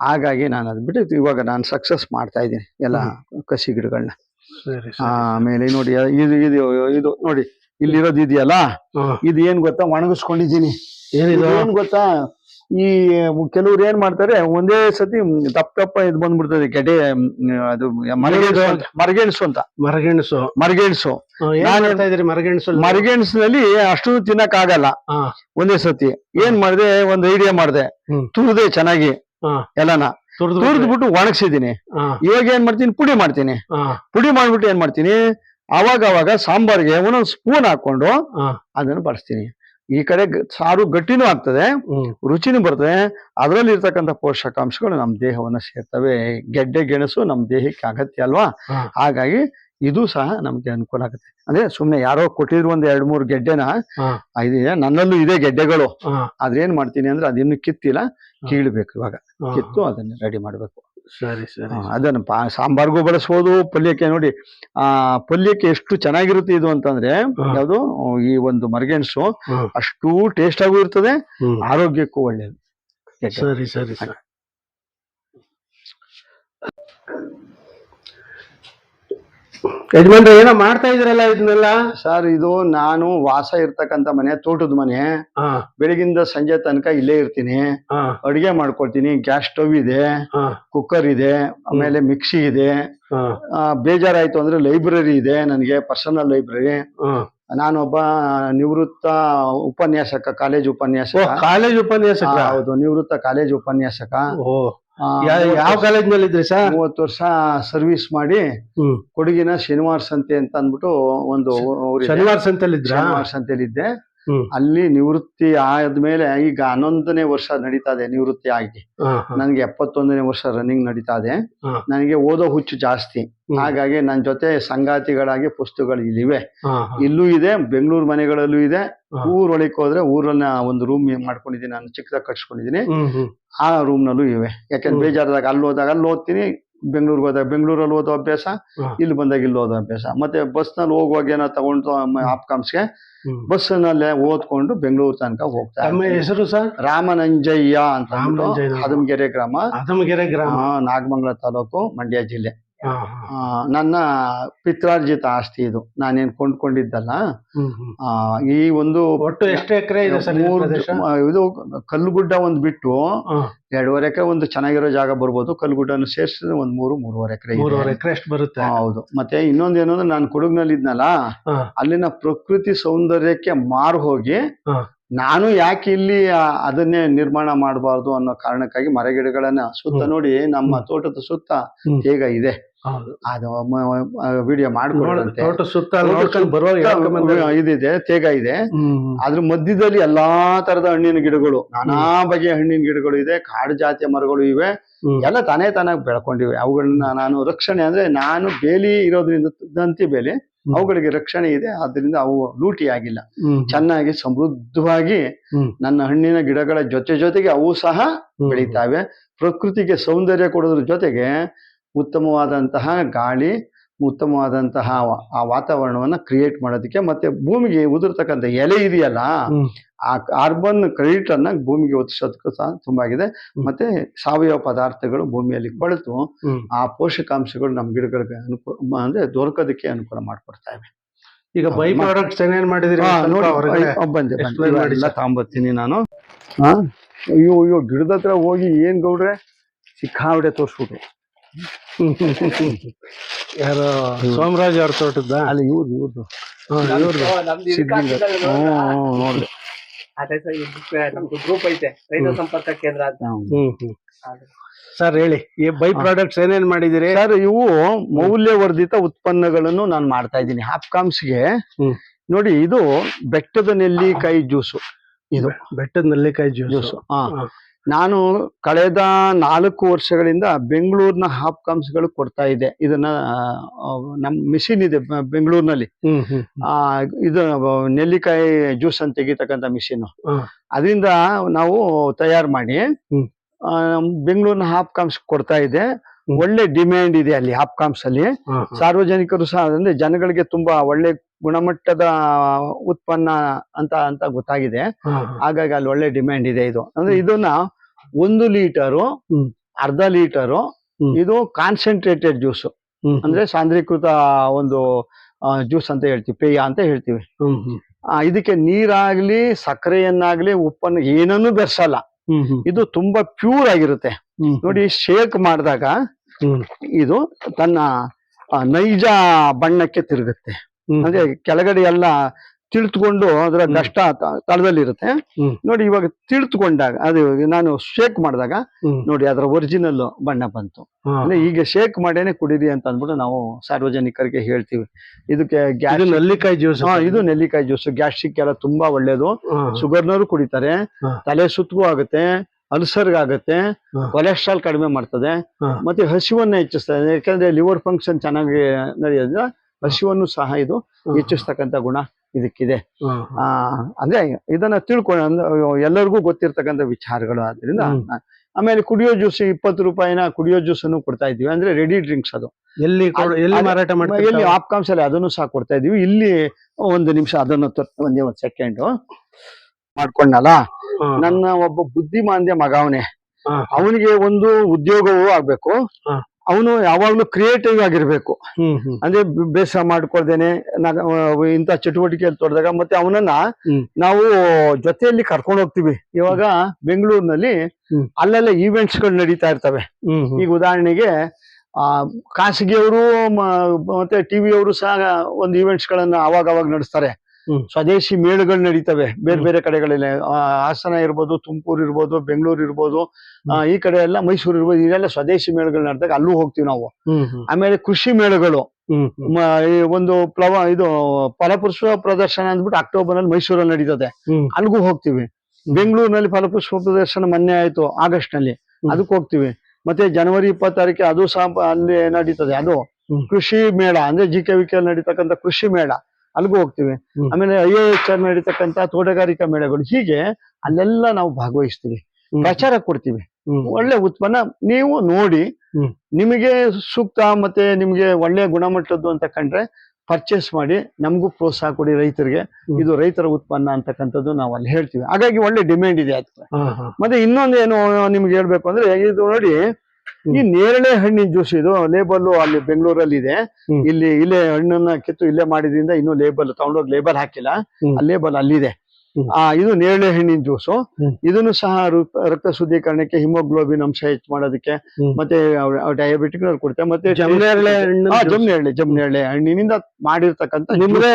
[SPEAKER 2] ಹಾಗಾಗಿ ನಾನು ಅದ್ ಬಿಟ್ಟು ಇವಾಗ ನಾನು ಸಕ್ಸಸ್ ಮಾಡ್ತಾ ಇದ್ದೀನಿ ಎಲ್ಲ ಕಸಿ ಗಿಡಗಳನ್ನ ಆಮೇಲೆ ನೋಡಿ ಇದು ಇದು ಇದು ನೋಡಿ. ಇಲ್ಲಿರೋದು ಇದೆಯಲ್ಲ? ಇದು ಏನ್ ಗೊತ್ತಾ? ಒಣಗಿಸ್ಕೊಂಡಿದ್ದೀನಿ. ಏನ್ ಗೊತ್ತಾ? ಈ ಕೆಲವ್ರು ಏನ್ ಮಾಡ್ತಾರೆ ಒಂದೇ ಸತಿ ತಪ್ಪ ತಪ್ಪ ಇದು ಬಂದ್ಬಿಡ್ತದೆ ಕೆಟೆ ಅದು ಮರಗೆಣಸು ಅಂತ. ಮರಗೆಣಸು
[SPEAKER 1] ಮರಗೆಣಸು.
[SPEAKER 2] ಮರಗೆಣಸು. ಮರಗೆಣಸಿನಲ್ಲಿ ಅಷ್ಟು ತಿನ್ನಕ್ ಆಗಲ್ಲ ಒಂದೇ ಸತಿ. ಏನ್ ಮಾಡಿದೆ? ಒಂದ್ ಐಡಿಯಾ ಮಾಡಿದೆ. ತುರ್ದೆ ಚೆನ್ನಾಗಿ ಎಲ್ಲಾನ.
[SPEAKER 1] ತುರ್ದು
[SPEAKER 2] ಬಿಟ್ಟು ಒಣಗಿಸಿದೀನಿ ಇವಾಗ ಏನ್ ಮಾಡ್ತೀನಿ? ಪುಡಿ ಮಾಡ್ತೀನಿ. ಪುಡಿ ಮಾಡ್ಬಿಟ್ಟು ಏನ್ ಮಾಡ್ತೀನಿ? ಅವಾಗ ಅವಾಗ ಸಾಂಬಾರ್ಗೆ ಒಂದೊಂದು ಸ್ಪೂನ್ ಹಾಕೊಂಡು ಅದನ್ನು ಬಳಸ್ತೀನಿ ಈ ಕಡೆ ಸಾರು ಗಟ್ಟಿನೂ ಆಗ್ತದೆ ರುಚಿನೂ ಬರ್ತದೆ. ಅದರಲ್ಲಿ ಇರ್ತಕ್ಕಂಥ ಪೋಷಕಾಂಶಗಳು ನಮ್ಮ ದೇಹವನ್ನ ಸೇರ್ತವೆ. ಗೆಡ್ಡೆ ಗೆಣಸು ನಮ್ಮ ದೇಹಕ್ಕೆ ಅಗತ್ಯ ಅಲ್ವಾ? ಹಾಗಾಗಿ ಇದು ಸಹ ನಮ್ಗೆ ಅನುಕೂಲ ಆಗುತ್ತೆ. ಅಂದ್ರೆ ಸುಮ್ನೆ ಯಾರೋ ಕೊಟ್ಟಿದ್ರು ಒಂದ್ ಎರಡ್ ಮೂರು ಗೆಡ್ಡೆನ ಇದೆ ನನ್ನಲ್ಲೂ ಇದೆ ಗೆಡ್ಡೆಗಳು. ಆದ್ರೆ ಏನ್ ಮಾಡ್ತೀನಿ ಅಂದ್ರೆ ಅದಿನ್ನು ಕಿತ್ತಿಲ್ಲ ಕೀಳ್ಬೇಕು ಇವಾಗ. ಕಿತ್ತು ಅದನ್ನ ರೆಡಿ ಮಾಡ್ಬೇಕು.
[SPEAKER 1] ಸರಿ ಸರಿ
[SPEAKER 2] ಅದನ್ನ ಪಾ- ಸಾಂಬಾರ್ಗೂ ಬಳಸ್ಬೋದು ಪಲ್ಯಕ್ಕೆ ನೋಡಿ ಆ ಪಲ್ಯಕ್ಕೆ ಎಷ್ಟು ಚೆನ್ನಾಗಿರುತ್ತೆ ಇದು ಅಂತಂದ್ರೆ. ಯಾವುದು ಈ ಒಂದು ಮರಗೆಣಸು. ಅಷ್ಟು ಟೇಸ್ಟ್ ಆಗೂ ಇರ್ತದೆ ಆರೋಗ್ಯಕ್ಕೂ ಒಳ್ಳೇದು.
[SPEAKER 1] ಸರಿ ಸರಿ ಸರಿ. ಯಜಮಾನ್ರೆ ಏನೋ ಮಾಡ್ತಾ ಇದ್ರಲ್ಲ ಇದನ್ನೆಲ್ಲ?
[SPEAKER 2] ಸರ್ ಇದು ನಾನು ವಾಸ ಇರ್ತಕ್ಕಂತ ಮನೆ ತೋಟದ ಮನೆ. ಬೆಳಗಿಂದ ಸಂಜೆ ತನಕ ಇಲ್ಲೇ ಇರ್ತೀನಿ. ಅಡಿಗೆ ಮಾಡ್ಕೊಳ್ತೀನಿ. ಗ್ಯಾಸ್ ಸ್ಟವ್ ಇದೆ. ಕುಕ್ಕರ್ ಇದೆ. ಆಮೇಲೆ ಮಿಕ್ಸಿ ಇದೆ. ಬೇಜಾರಾಯ್ತು ಅಂದ್ರೆ ಲೈಬ್ರರಿ ಇದೆ ನನಗೆ ಪರ್ಸನಲ್ ಲೈಬ್ರರಿ. ನಾನೊಬ್ಬ ನಿವೃತ್ತ ಉಪನ್ಯಾಸಕ ಕಾಲೇಜ್ ಉಪನ್ಯಾಸಕ.
[SPEAKER 1] ಕಾಲೇಜ್ ಉಪನ್ಯಾಸಕ?
[SPEAKER 2] ಹೌದು ನಿವೃತ್ತ ಕಾಲೇಜ್ ಉಪನ್ಯಾಸಕ.
[SPEAKER 1] ಯಾವ ಕಾಲೇಜ್ನಲ್ಲಿ ಇದ್ರಿ ಸರ್
[SPEAKER 2] ಮೂವತ್ತು ವರ್ಷ ಸರ್ವಿಸ್ ಮಾಡಿ ಕೊಡಗಿನ ಶನಿವಾರ ಸಂತೆ ಅಂತ ಅಂದ್ಬಿಟ್ಟು ಒಂದು.
[SPEAKER 1] ಶನಿವಾರ ಸಂತೆಯಲ್ಲಿ
[SPEAKER 2] ಶನಿವಾರ ಸಂತೆಯಲ್ಲಿ ಇದ್ದೆ. ಅಲ್ಲಿ ನಿವೃತ್ತಿ ಆದ್ಮೇಲೆ ಈಗ ಹನ್ನೊಂದನೇ ವರ್ಷ ನಡೀತಾ ಇದೆ ನಿವೃತ್ತಿ ಆಗಿ. ನನಗೆ ಎಪ್ಪತ್ತೊಂದನೇ ವರ್ಷ ರನ್ನಿಂಗ್ ನಡೀತಾ ಇದೆ. ನನಗೆ ಓದೋ ಹುಚ್ಚು ಜಾಸ್ತಿ ಹಾಗಾಗಿ ನನ್ನ ಜೊತೆ ಸಂಗಾತಿಗಳಾಗಿ ಪುಸ್ತಕಗಳು ಇಲ್ಲಿವೆ. ಇಲ್ಲೂ ಇದೆ ಬೆಂಗಳೂರು ಮನೆಗಳಲ್ಲೂ ಇದೆ. ಊರೊಳಗೆ ಹೋದ್ರೆ ಊರನ್ನ ಒಂದು ರೂಮ್ ಮಾಡ್ಕೊಂಡಿದ್ದೀನಿ ನಾನು ಚಿಕ್ಕದಾಗ ಕಟ್ಸ್ಕೊಂಡಿದ್ದೀನಿ. ಆ ರೂಮ್ ನಲ್ಲೂ ಇವೆ ಯಾಕಂದ್ರೆ. ಬೇಜಾರದಾಗ ಅಲ್ಲಿ ಹೋದಾಗ ಅಲ್ಲಿ ಓದ್ತೀನಿ ಬೆಂಗಳೂರಿಗೆ ಹೋದಾಗ ಬೆಂಗಳೂರಲ್ಲಿ ಓದೋ ಅಭ್ಯಾಸ. ಇಲ್ಲಿ ಬಂದಾಗ ಇಲ್ಲಿ ಓದೋ ಅಭ್ಯಾಸ. ಮತ್ತೆ ಬಸ್ನಲ್ಲಿ ಹೋಗುವಾಗ ಏನೋ ತಗೊಂಡು ಆಪ್ಕಾಮ್ಸ್ಗೆ
[SPEAKER 1] ಬಸ್
[SPEAKER 2] ಬಸ್ನಲ್ಲೇ ಓದ್ಕೊಂಡು ಬೆಂಗಳೂರು ತನಕ
[SPEAKER 1] ಹೋಗ್ತಾರೆ
[SPEAKER 2] ನಮ್ಮ
[SPEAKER 1] ಹೆಸರು ಸರ್?
[SPEAKER 2] ರಾಮನಂಜಯ್ಯ ಅಂತ. ಹದಮಗೆರೆ ಗ್ರಾಮ.
[SPEAKER 1] ಅದಮಗೆರೆ ಗ್ರಾಮ.
[SPEAKER 2] ನಾಗಮಂಗಲ ತಾಲೂಕು ಮಂಡ್ಯ ಜಿಲ್ಲೆ. ನನ್ನ ಪಿತ್ರಾರ್ಜಿತ ಆಸ್ತಿ ಇದು. ನಾನೇನ್ ಕೊಂಡ್ಕೊಂಡಿದ್ದಲ್ಲ ಈ ಒಂದು
[SPEAKER 1] ಒಟ್ಟು ಎಷ್ಟು ಎಕರೆ ಇದೆ ಸರ್
[SPEAKER 2] ಇದು ಕಲ್ಲುಗುಡ್ಡ ಒಂದು ಬಿಟ್ಟು. ಎರಡೂವರೆ ಎಕರೆ ಒಂದು ಚೆನ್ನಾಗಿರೋ ಜಾಗ ಬರ್ಬೋದು. ಕಲ್ಲುಗುಡ್ಡನು ಸೇರಿಸಿದ್ರೆ ಒಂದ್ ಮೂರು ಮೂರುವರೆ ಎಕರೆ
[SPEAKER 1] ಮೂರುವರೆ ಎಕರೆ ಎಷ್ಟು ಬರುತ್ತೆ.
[SPEAKER 2] ಹೌದು. ಮತ್ತೆ ಇನ್ನೊಂದೇನು ಅಂದ್ರೆ ನಾನು ಕೊಡಗ್ನಲ್ಲಿ ಇದ್ನಲ್ಲ ಅಲ್ಲಿನ ಪ್ರಕೃತಿ ಸೌಂದರ್ಯಕ್ಕೆ ಮಾರು ಹೋಗಿ ನಾನು ಯಾಕೆ ಇಲ್ಲಿ ಅದನ್ನೇ ನಿರ್ಮಾಣ ಮಾಡಬಾರ್ದು ಅನ್ನೋ ಕಾರಣಕ್ಕಾಗಿ ಮರಗಿಡಗಳನ್ನ ಸುತ್ತ ನೋಡಿ ನಮ್ಮ ತೋಟದ ಸುತ್ತ
[SPEAKER 1] ಈಗ
[SPEAKER 2] ಹೇಗ ಇದೆ. ಅದು ವಿಡಿಯೋ ಮಾಡ್ಕೊಳ್ಳುವಂತೆ ಇದಿದೆ ತೇಗ ಇದೆ. ಅದ್ರ ಮಧ್ಯದಲ್ಲಿ ಎಲ್ಲಾ ತರದ ಹಣ್ಣಿನ ಗಿಡಗಳು ನಾನಾ ಬಗೆಯ ಹಣ್ಣಿನ ಗಿಡಗಳು ಇದೆ ಕಾಡು ಜಾತಿಯ ಮರಗಳು ಇವೆ. ಎಲ್ಲ ತಾನೇ ತಾನಾಗಿ ಬೆಳ್ಕೊಂಡಿವೆ. ಅವುಗಳನ್ನ ನಾನು ರಕ್ಷಣೆ ಅಂದ್ರೆ ನಾನು ಬೇಲಿ ಇರೋದ್ರಿಂದ ದಂತಿ ಬೇಲಿ. ಅವುಗಳಿಗೆ ರಕ್ಷಣೆ ಇದೆ. ಆದ್ರಿಂದ ಅವು ಲೂಟಿ ಆಗಿಲ್ಲ. ಚೆನ್ನಾಗಿ ಸಮೃದ್ಧವಾಗಿ ನನ್ನ ಹಣ್ಣಿನ ಗಿಡಗಳ ಜೊತೆ ಜೊತೆಗೆ ಅವು ಸಹ. ಬೆಳೀತಾವೆ. ಪ್ರಕೃತಿಗೆ ಸೌಂದರ್ಯ ಕೊಡೋದ್ರ ಜೊತೆಗೆ ಉತ್ತಮವಾದಂತಹ ಗಾಳಿ ಉತ್ತಮವಾದಂತಹ ಆ ವಾತಾವರಣವನ್ನ ಕ್ರಿಯೇಟ್ ಮಾಡೋದಕ್ಕೆ ಮತ್ತೆ ಭೂಮಿಗೆ ಉದುರ್ತಕ್ಕಂಥ ಎಲೆ ಇದೆಯಲ್ಲ ಆ ಕಾರ್ಬನ್ ಕ್ರೆಡಿಟ್ ಅನ್ನ ಭೂಮಿಗೆ ಒತ್ತಿಸೋದಕ್ಕೂ ಸಹ ತುಂಬಾ ಆಗಿದೆ. ಮತ್ತೆ ಸಾವಯವ ಪದಾರ್ಥಗಳು ಭೂಮಿಯಲ್ಲಿ ಕೊಳೆತು ಆ ಪೋಷಕಾಂಶಗಳು ನಮ್ಮ ಗಿಡಗಳಿಗೆ ಅನುಕೂಲ ಅಂದ್ರೆ ದೊರಕೋದಕ್ಕೆ ಅನುಕೂಲ ಮಾಡ್ಕೊಡ್ತಾ ಇವೆ.
[SPEAKER 1] ಈಗ ಬೈ ಪ್ರಾಡಕ್ಟ್ಸ್ ಏನೇನ್ ಮಾಡಿದಿರಿ
[SPEAKER 2] ಬಂದೆ. ತಗೊಂಬರ್ತೀನಿ ನಾನು. ಅಯ್ಯೋ ಅಯ್ಯೋ ಗಿಡದ ಹತ್ರ ಹೋಗಿ ಏನ್ ಗೌಡ್ರೆ? ಸಿಕ್ಕಾಬಿಡೆ ತೋರ್ಸ್ಬಿಟ್ರು.
[SPEAKER 1] ಯಾರು ಸೋಮರಾಜ್ ಅವ್ರ ತೋಟದ
[SPEAKER 2] ಅಲ್ಲಿ ಇವ್ರದ್ದು ಇವ್ರದ್ದು
[SPEAKER 3] ನೋಡ್ರಿ? ಅದೇ ಸರ್ ನಮ್ದು ಗ್ರೂಪ್ ಐತೆ. ರೈತ ಸಂಪರ್ಕ ಕೇಂದ್ರ ಅಂತ.
[SPEAKER 2] ಹ್ಮ್.
[SPEAKER 1] ಹ್ಮ್ ಹ್ಮ್. ಸರ್ ಹೇಳಿ ಈ ಬೈ ಪ್ರಾಡಕ್ಟ್ಸ್ ಏನೇನ್ ಮಾಡಿದಿರಿ?
[SPEAKER 2] ಸರ್ ಇವು ಮೌಲ್ಯವರ್ಧಿತ ಉತ್ಪನ್ನಗಳನ್ನು ನಾನು ಮಾಡ್ತಾ ಇದ್ದೀನಿ. ಹಾಪ್ಕಾಮ್ಸ್ಗೆ
[SPEAKER 1] ಹ್ಮ್.
[SPEAKER 2] ನೋಡಿ ಇದು ಬೆಟ್ಟದ ನೆಲ್ಲಿಕಾಯಿ ಜ್ಯೂಸು. ಇದು.
[SPEAKER 1] ಬೆಟ್ಟದ ನೆಲ್ಲಿಕಾಯಿ ಜ್ಯೂಸ್.
[SPEAKER 2] ಜ್ಯೂಸು ಹಾ. ನಾನು ಕಳೆದ ನಾಲ್ಕು ವರ್ಷಗಳಿಂದ ಬೆಂಗಳೂರಿನ ಹಾಪ್ಕಾಮ್ಸ್ಗಳು ಕೊಡ್ತಾ ಇದ್ದೆ. ಇದನ್ನ ನಮ್ ಮಿಷಿನ್ ಇದೆ ಬೆಂಗಳೂರಿನಲ್ಲಿ. ಆ ಇದು ನೆಲ್ಲಿಕಾಯಿ ಜ್ಯೂಸ್ ಅಂತ ತೆಗಿತಕ್ಕಂತ ಮಿಷಿನ್ ಅದರಿಂದ ನಾವು ತಯಾರು ಮಾಡಿ ಬೆಂಗಳೂರಿನ ಹಾಪ್ ಕಾಮ್ಸ್ ಕೊಡ್ತಾ ಇದೆ ಒಳ್ಳೆ ಡಿಮ್ಯಾಂಡ್ ಇದೆ ಅಲ್ಲಿ ಹಾಪ್ಕಾಮ್ಸ್ ಅಲ್ಲಿ
[SPEAKER 1] ಹಾ, ಹಾ.
[SPEAKER 2] ಸಾರ್ವಜನಿಕರು ಸಹ ಅಂದ್ರೆ ಜನಗಳಿಗೆ ತುಂಬಾ ಒಳ್ಳೆ ಗುಣಮಟ್ಟದ ಉತ್ಪನ್ನ ಅಂತ ಅಂತ ಗೊತ್ತಾಗಿದೆ. ಹಾಗಾಗಿ ಅಲ್ಲಿ ಒಳ್ಳೆ ಡಿಮ್ಯಾಂಡ್ ಇದೆ ಇದು. ಅಂದ್ರೆ ಇದನ್ನ ಒಂದು ಲೀಟರು ಅರ್ಧ ಲೀಟರು ಇದು ಕಾನ್ಸಂಟ್ರೇಟೆಡ್ ಜ್ಯೂಸ್ ಅಂದ್ರೆ ಸಾಂದ್ರೀಕೃತ ಒಂದು ಜ್ಯೂಸ್ ಅಂತ ಹೇಳ್ತೀವಿ ಪೇಯ ಅಂತ ಹೇಳ್ತೀವಿ. ಇದಕ್ಕೆ ನೀರಾಗ್ಲಿ ಸಕ್ಕರೆಯನ್ನಾಗ್ಲಿ ಉಪ್ಪನ್ನು ಏನನ್ನೂ ಬೆರೆಸಲ್ಲ. ಇದು ತುಂಬಾ ಪ್ಯೂರ್ ಆಗಿರುತ್ತೆ. ನೋಡಿ ಶೇಕ್ ಮಾಡಿದಾಗ ಇದು ತನ್ನ ನೈಜ ಬಣ್ಣಕ್ಕೆ ತಿರುಗುತ್ತೆ. ಅಂದ್ರೆ ಕೆಳಗಡೆ ಎಲ್ಲ ತಿಳ್ತ್ಕೊಂಡು ಅದರ
[SPEAKER 1] ನಷ್ಟ
[SPEAKER 2] ಕಷ್ಟ ತಳದಲ್ಲಿರುತ್ತೆ.
[SPEAKER 1] ಹ್ಮ್.
[SPEAKER 2] ನೋಡಿ ಇವಾಗ ತಿಳ್ತ್ಕೊಂಡಾಗ ಅದು ನಾನು ಶೇಕ್ ಮಾಡಿದಾಗ ನೋಡಿ ಅದರ ಒರಿಜಿನಲ್ ಬಣ್ಣ ಬಂತು. ಅಂದ್ರೆ ಈಗ ಶೇಕ್ ಮಾಡೇನೆ ಕುಡೀರಿ ಅಂತ ಅಂದ್ಬಿಟ್ಟು ನಾವು ಸಾರ್ವಜನಿಕರಿಗೆ ಹೇಳ್ತೀವಿ. ಇದಕ್ಕೆ
[SPEAKER 1] ಇದು
[SPEAKER 2] ಗ್ಯಾಸ್
[SPEAKER 1] ನೆಲ್ಲಿಕಾಯಿ ಜ್ಯೂಸ್
[SPEAKER 2] ಇದು ನೆಲ್ಲಿಕಾಯಿ ಜ್ಯೂಸ್ ಗ್ಯಾಸ್ಟ್ರಿಕ್ ಎಲ್ಲ ತುಂಬಾ ಒಳ್ಳೇದು. ಶುಗರ್ನವರು ಕುಡಿತಾರೆ. ತಲೆ ಸುತ್ತಗೂ ಆಗುತ್ತೆ ಅಲ್ಸರ್ಗ್ ಆಗುತ್ತೆ
[SPEAKER 1] ಹಾ.
[SPEAKER 2] ಕೊಲೆಸ್ಟ್ರಾಲ್ ಕಡಿಮೆ ಮಾಡ್ತದೆ. ಮತ್ತೆ ಹಸಿವನ್ನ ಹೆಚ್ಚಿಸ್ತದೆ. ಯಾಕಂದ್ರೆ ಲಿವರ್ ಫಂಕ್ಷನ್ ಚೆನ್ನಾಗಿ ನಡೆಯೋದ್ರಿಂದ ಹಸಿವನ್ನು ಸಹ ಇದು ಹೆಚ್ಚಿಸ್ತಕ್ಕಂಥ ಗುಣ ಇದಕ್ಕಿದೆ. ಆ ಅಂದ್ರೆ ಇದನ್ನ ತಿಳ್ಕೊಂಡು ಎಲ್ಲರಿಗೂ ಗೊತ್ತಿರ್ತಕ್ಕಂಥ ವಿಚಾರಗಳು ಆದ್ರಿಂದ ಆಮೇಲೆ ಕುಡಿಯೋ ಜ್ಯೂಸ್ ಇಪ್ಪತ್ತು ರೂಪಾಯಿನ ಕುಡಿಯೋ ಜ್ಯೂಸ್ ಅನ್ನು ಕೊಡ್ತಾ ಇದೀವಿ. ಅಂದ್ರೆ ರೆಡಿ ಡ್ರಿಂಕ್ಸ್ ಅದು.
[SPEAKER 1] ಎಲ್ಲಿ ಎಲ್ಲಿ ಮಾರಾಟ ಮಾಡ್ತೀವಿ
[SPEAKER 2] ಎಲ್ಲಿ ಅಲ್ಲಿ ಅದನ್ನು ಸಹ ಕೊಡ್ತಾ ಇದೀವಿ ಇಲ್ಲಿ ಒಂದು ನಿಮಿಷ ಅದನ್ನು ಒಂದೇ ಒಂದು ಸೆಕೆಂಡ್ ಮಾಡ್ಕೊಂಡಲ್ಲ? ನನ್ನ ಒಬ್ಬ ಬುದ್ಧಿಮಾಂದ್ಯ ಮಗ ಅವನೇ. ಅವನಿಗೆ ಒಂದು ಉದ್ಯೋಗವೂ ಆಗ್ಬೇಕು. ಅವನು ಯಾವಾಗ್ಲೂ ಕ್ರಿಯೇಟಿವ್ ಆಗಿರ್ಬೇಕು. ಅಂದ್ರೆ ಬೇಸರ ಮಾಡ್ಕೊಳ್ದೇನೆ ಇಂತ ಚಟುವಟಿಕೆಯಲ್ಲಿ ತೊಡ್ದಾಗ ಮತ್ತೆ ಅವನನ್ನ ನಾವು ಜೊತೆಯಲ್ಲಿ ಕರ್ಕೊಂಡು ಹೋಗ್ತೀವಿ. ಇವಾಗ ಬೆಂಗಳೂರಿನಲ್ಲಿ. ಅಲ್ಲೆಲ್ಲ ಈವೆಂಟ್ಸ್ಗಳು ನಡೀತಾ ಇರ್ತವೆ. ಈಗ ಉದಾಹರಣೆಗೆ ಆ ಖಾಸಗಿಯವರು ಮತ್ತೆ ಟಿವಿಯವರು ಸಹ ಒಂದು ಈವೆಂಟ್ಸ್ ಗಳನ್ನ ಅವಾಗ ಅವಾಗ ನಡೆಸ್ತಾರೆ. ಸ್ವದೇಶಿ ಮೇಳಗಳು ನಡೀತವೆ. ಬೇರೆ ಬೇರೆ ಕಡೆಗಳಲ್ಲಿ. ಹಾಸನ ಇರ್ಬೋದು ತುಮಕೂರು ಇರ್ಬೋದು ಬೆಂಗಳೂರು ಇರ್ಬೋದು ಈ ಕಡೆ ಎಲ್ಲ ಮೈಸೂರು ಇರ್ಬೋದು ಇದೆಲ್ಲ ಸ್ವದೇಶಿ ಮೇಳಗಳು ನಡೆದಾಗ ಅಲ್ಲೂ ಹೋಗ್ತೀವಿ ನಾವು. ಆಮೇಲೆ ಕೃಷಿ ಮೇಳಗಳು. ಒಂದು ಪ್ಲವ ಇದು ಫಲಪುಷ್ಪ ಪ್ರದರ್ಶನ ಅಂದ್ಬಿಟ್ಟು ಅಕ್ಟೋಬರ್ ಅಲ್ಲಿ ಮೈಸೂರಲ್ಲಿ ನಡೀತದೆ.
[SPEAKER 1] ಅಲ್ಗೂ
[SPEAKER 2] ಅಲ್ಲಿಗೂ ಹೋಗ್ತೀವಿ. ಬೆಂಗಳೂರಿನಲ್ಲಿ ಫಲಪುಷ್ಪ ಪ್ರದರ್ಶನ ಮೊನ್ನೆ ಆಯ್ತು
[SPEAKER 1] ಆಗಸ್ಟ್ನಲ್ಲಿ.
[SPEAKER 2] ಅದಕ್ಕೆ ಹೋಗ್ತೀವಿ. ಮತ್ತೆ ಜನವರಿ ಇಪ್ಪತ್ತಾರಕ್ಕೆ ಅದು ಸಹ ಅಲ್ಲಿ ನಡೀತದೆ. ಅದು ಕೃಷಿ ಮೇಳ ಅಂದ್ರೆ ಜಿ ಕೆ ವಿ ಕೆ ನಡೀತಕ್ಕಂಥ ಕೃಷಿ ಮೇಳ. ಅಲ್ಲಿಗೂ ಹೋಗ್ತೀವಿ. ಆಮೇಲೆ ಐ ಎ ಎಚ್ ಆರ್ ನಡೀತಕ್ಕಂತ ತೋಟಗಾರಿಕಾ ಮೇಳಗಳು ಹೀಗೆ ಅಲ್ಲೆಲ್ಲ ನಾವು ಭಾಗವಹಿಸ್ತೀವಿ. ಪ್ರಚಾರ ಕೊಡ್ತೀವಿ. ಒಳ್ಳೆ ಉತ್ಪನ್ನ ನೀವು ನೋಡಿ ನಿಮಗೆ ಸೂಕ್ತ ಮತ್ತೆ ನಿಮಗೆ ಒಳ್ಳೆ ಗುಣಮಟ್ಟದ್ದು ಅಂತ ಕಂಡ್ರೆ ಪರ್ಚೇಸ್ ಮಾಡಿ ನಮಗೂ ಪ್ರೋತ್ಸಾಹ ಕೊಡಿ ರೈತರಿಗೆ. ಇದು ರೈತರ ಉತ್ಪನ್ನ ಅಂತಕ್ಕಂಥದ್ದು ನಾವು ಅಲ್ಲಿ ಹೇಳ್ತೀವಿ. ಹಾಗಾಗಿ ಒಳ್ಳೆ ಡಿಮ್ಯಾಂಡ್ ಇದೆ ಅದಕ್ಕೆ. ಮತ್ತೆ ಇನ್ನೊಂದು ಏನು ನಿಮ್ಗೆ ಹೇಳ್ಬೇಕು ಅಂದ್ರೆ ಇದು ನೋಡಿ ಈ ನೇರಳೆ ಹಣ್ಣಿನ ಜ್ಯೂಸ್ ಇದು ಲೇಬಲ್ ಅಲ್ಲಿ ಬೆಂಗಳೂರಲ್ಲಿ ಇದೆ. ಇಲ್ಲಿ ಇಲ್ಲೇ ಹಣ್ಣನ್ನ ಕಿತ್ತು ಇಲ್ಲೇ ಮಾಡಿದ್ರಿಂದ ಇನ್ನು ಲೇಬಲ್ ತಗೊಂಡೋಗಿ ಲೇಬಲ್ ಹಾಕಿಲ್ಲ. ಆ ಲೇಬಲ್ ಅಲ್ಲಿದೆ. ಆ ಇದು ನೇರಳೆ ಹಣ್ಣಿನ ಜ್ಯೂಸು. ಇದನ್ನು ಸಹ ರಕ್ತ ಶುದ್ಧೀಕರಣಕ್ಕೆ ಹಿಮೋಗ್ಲೋಬಿನ್ ಅಂಶ ಹೆಚ್ಚು ಮಾಡೋದಕ್ಕೆ. ಮತ್ತೆ ಡಯಾಬಿಟಿಕ್ ಕೊಡ್ತೇವೆ ಮತ್ತೆ
[SPEAKER 1] ಜಮ್ನೇರಳೆ ಹಣ್ಣು
[SPEAKER 2] ಜಮ್ನೇರಳೆ. ಜಮನೇರಳೆ ಹಣ್ಣಿನಿಂದ ಮಾಡಿರ್ತಕ್ಕಂಥ
[SPEAKER 1] ನಿಮ್ದೇ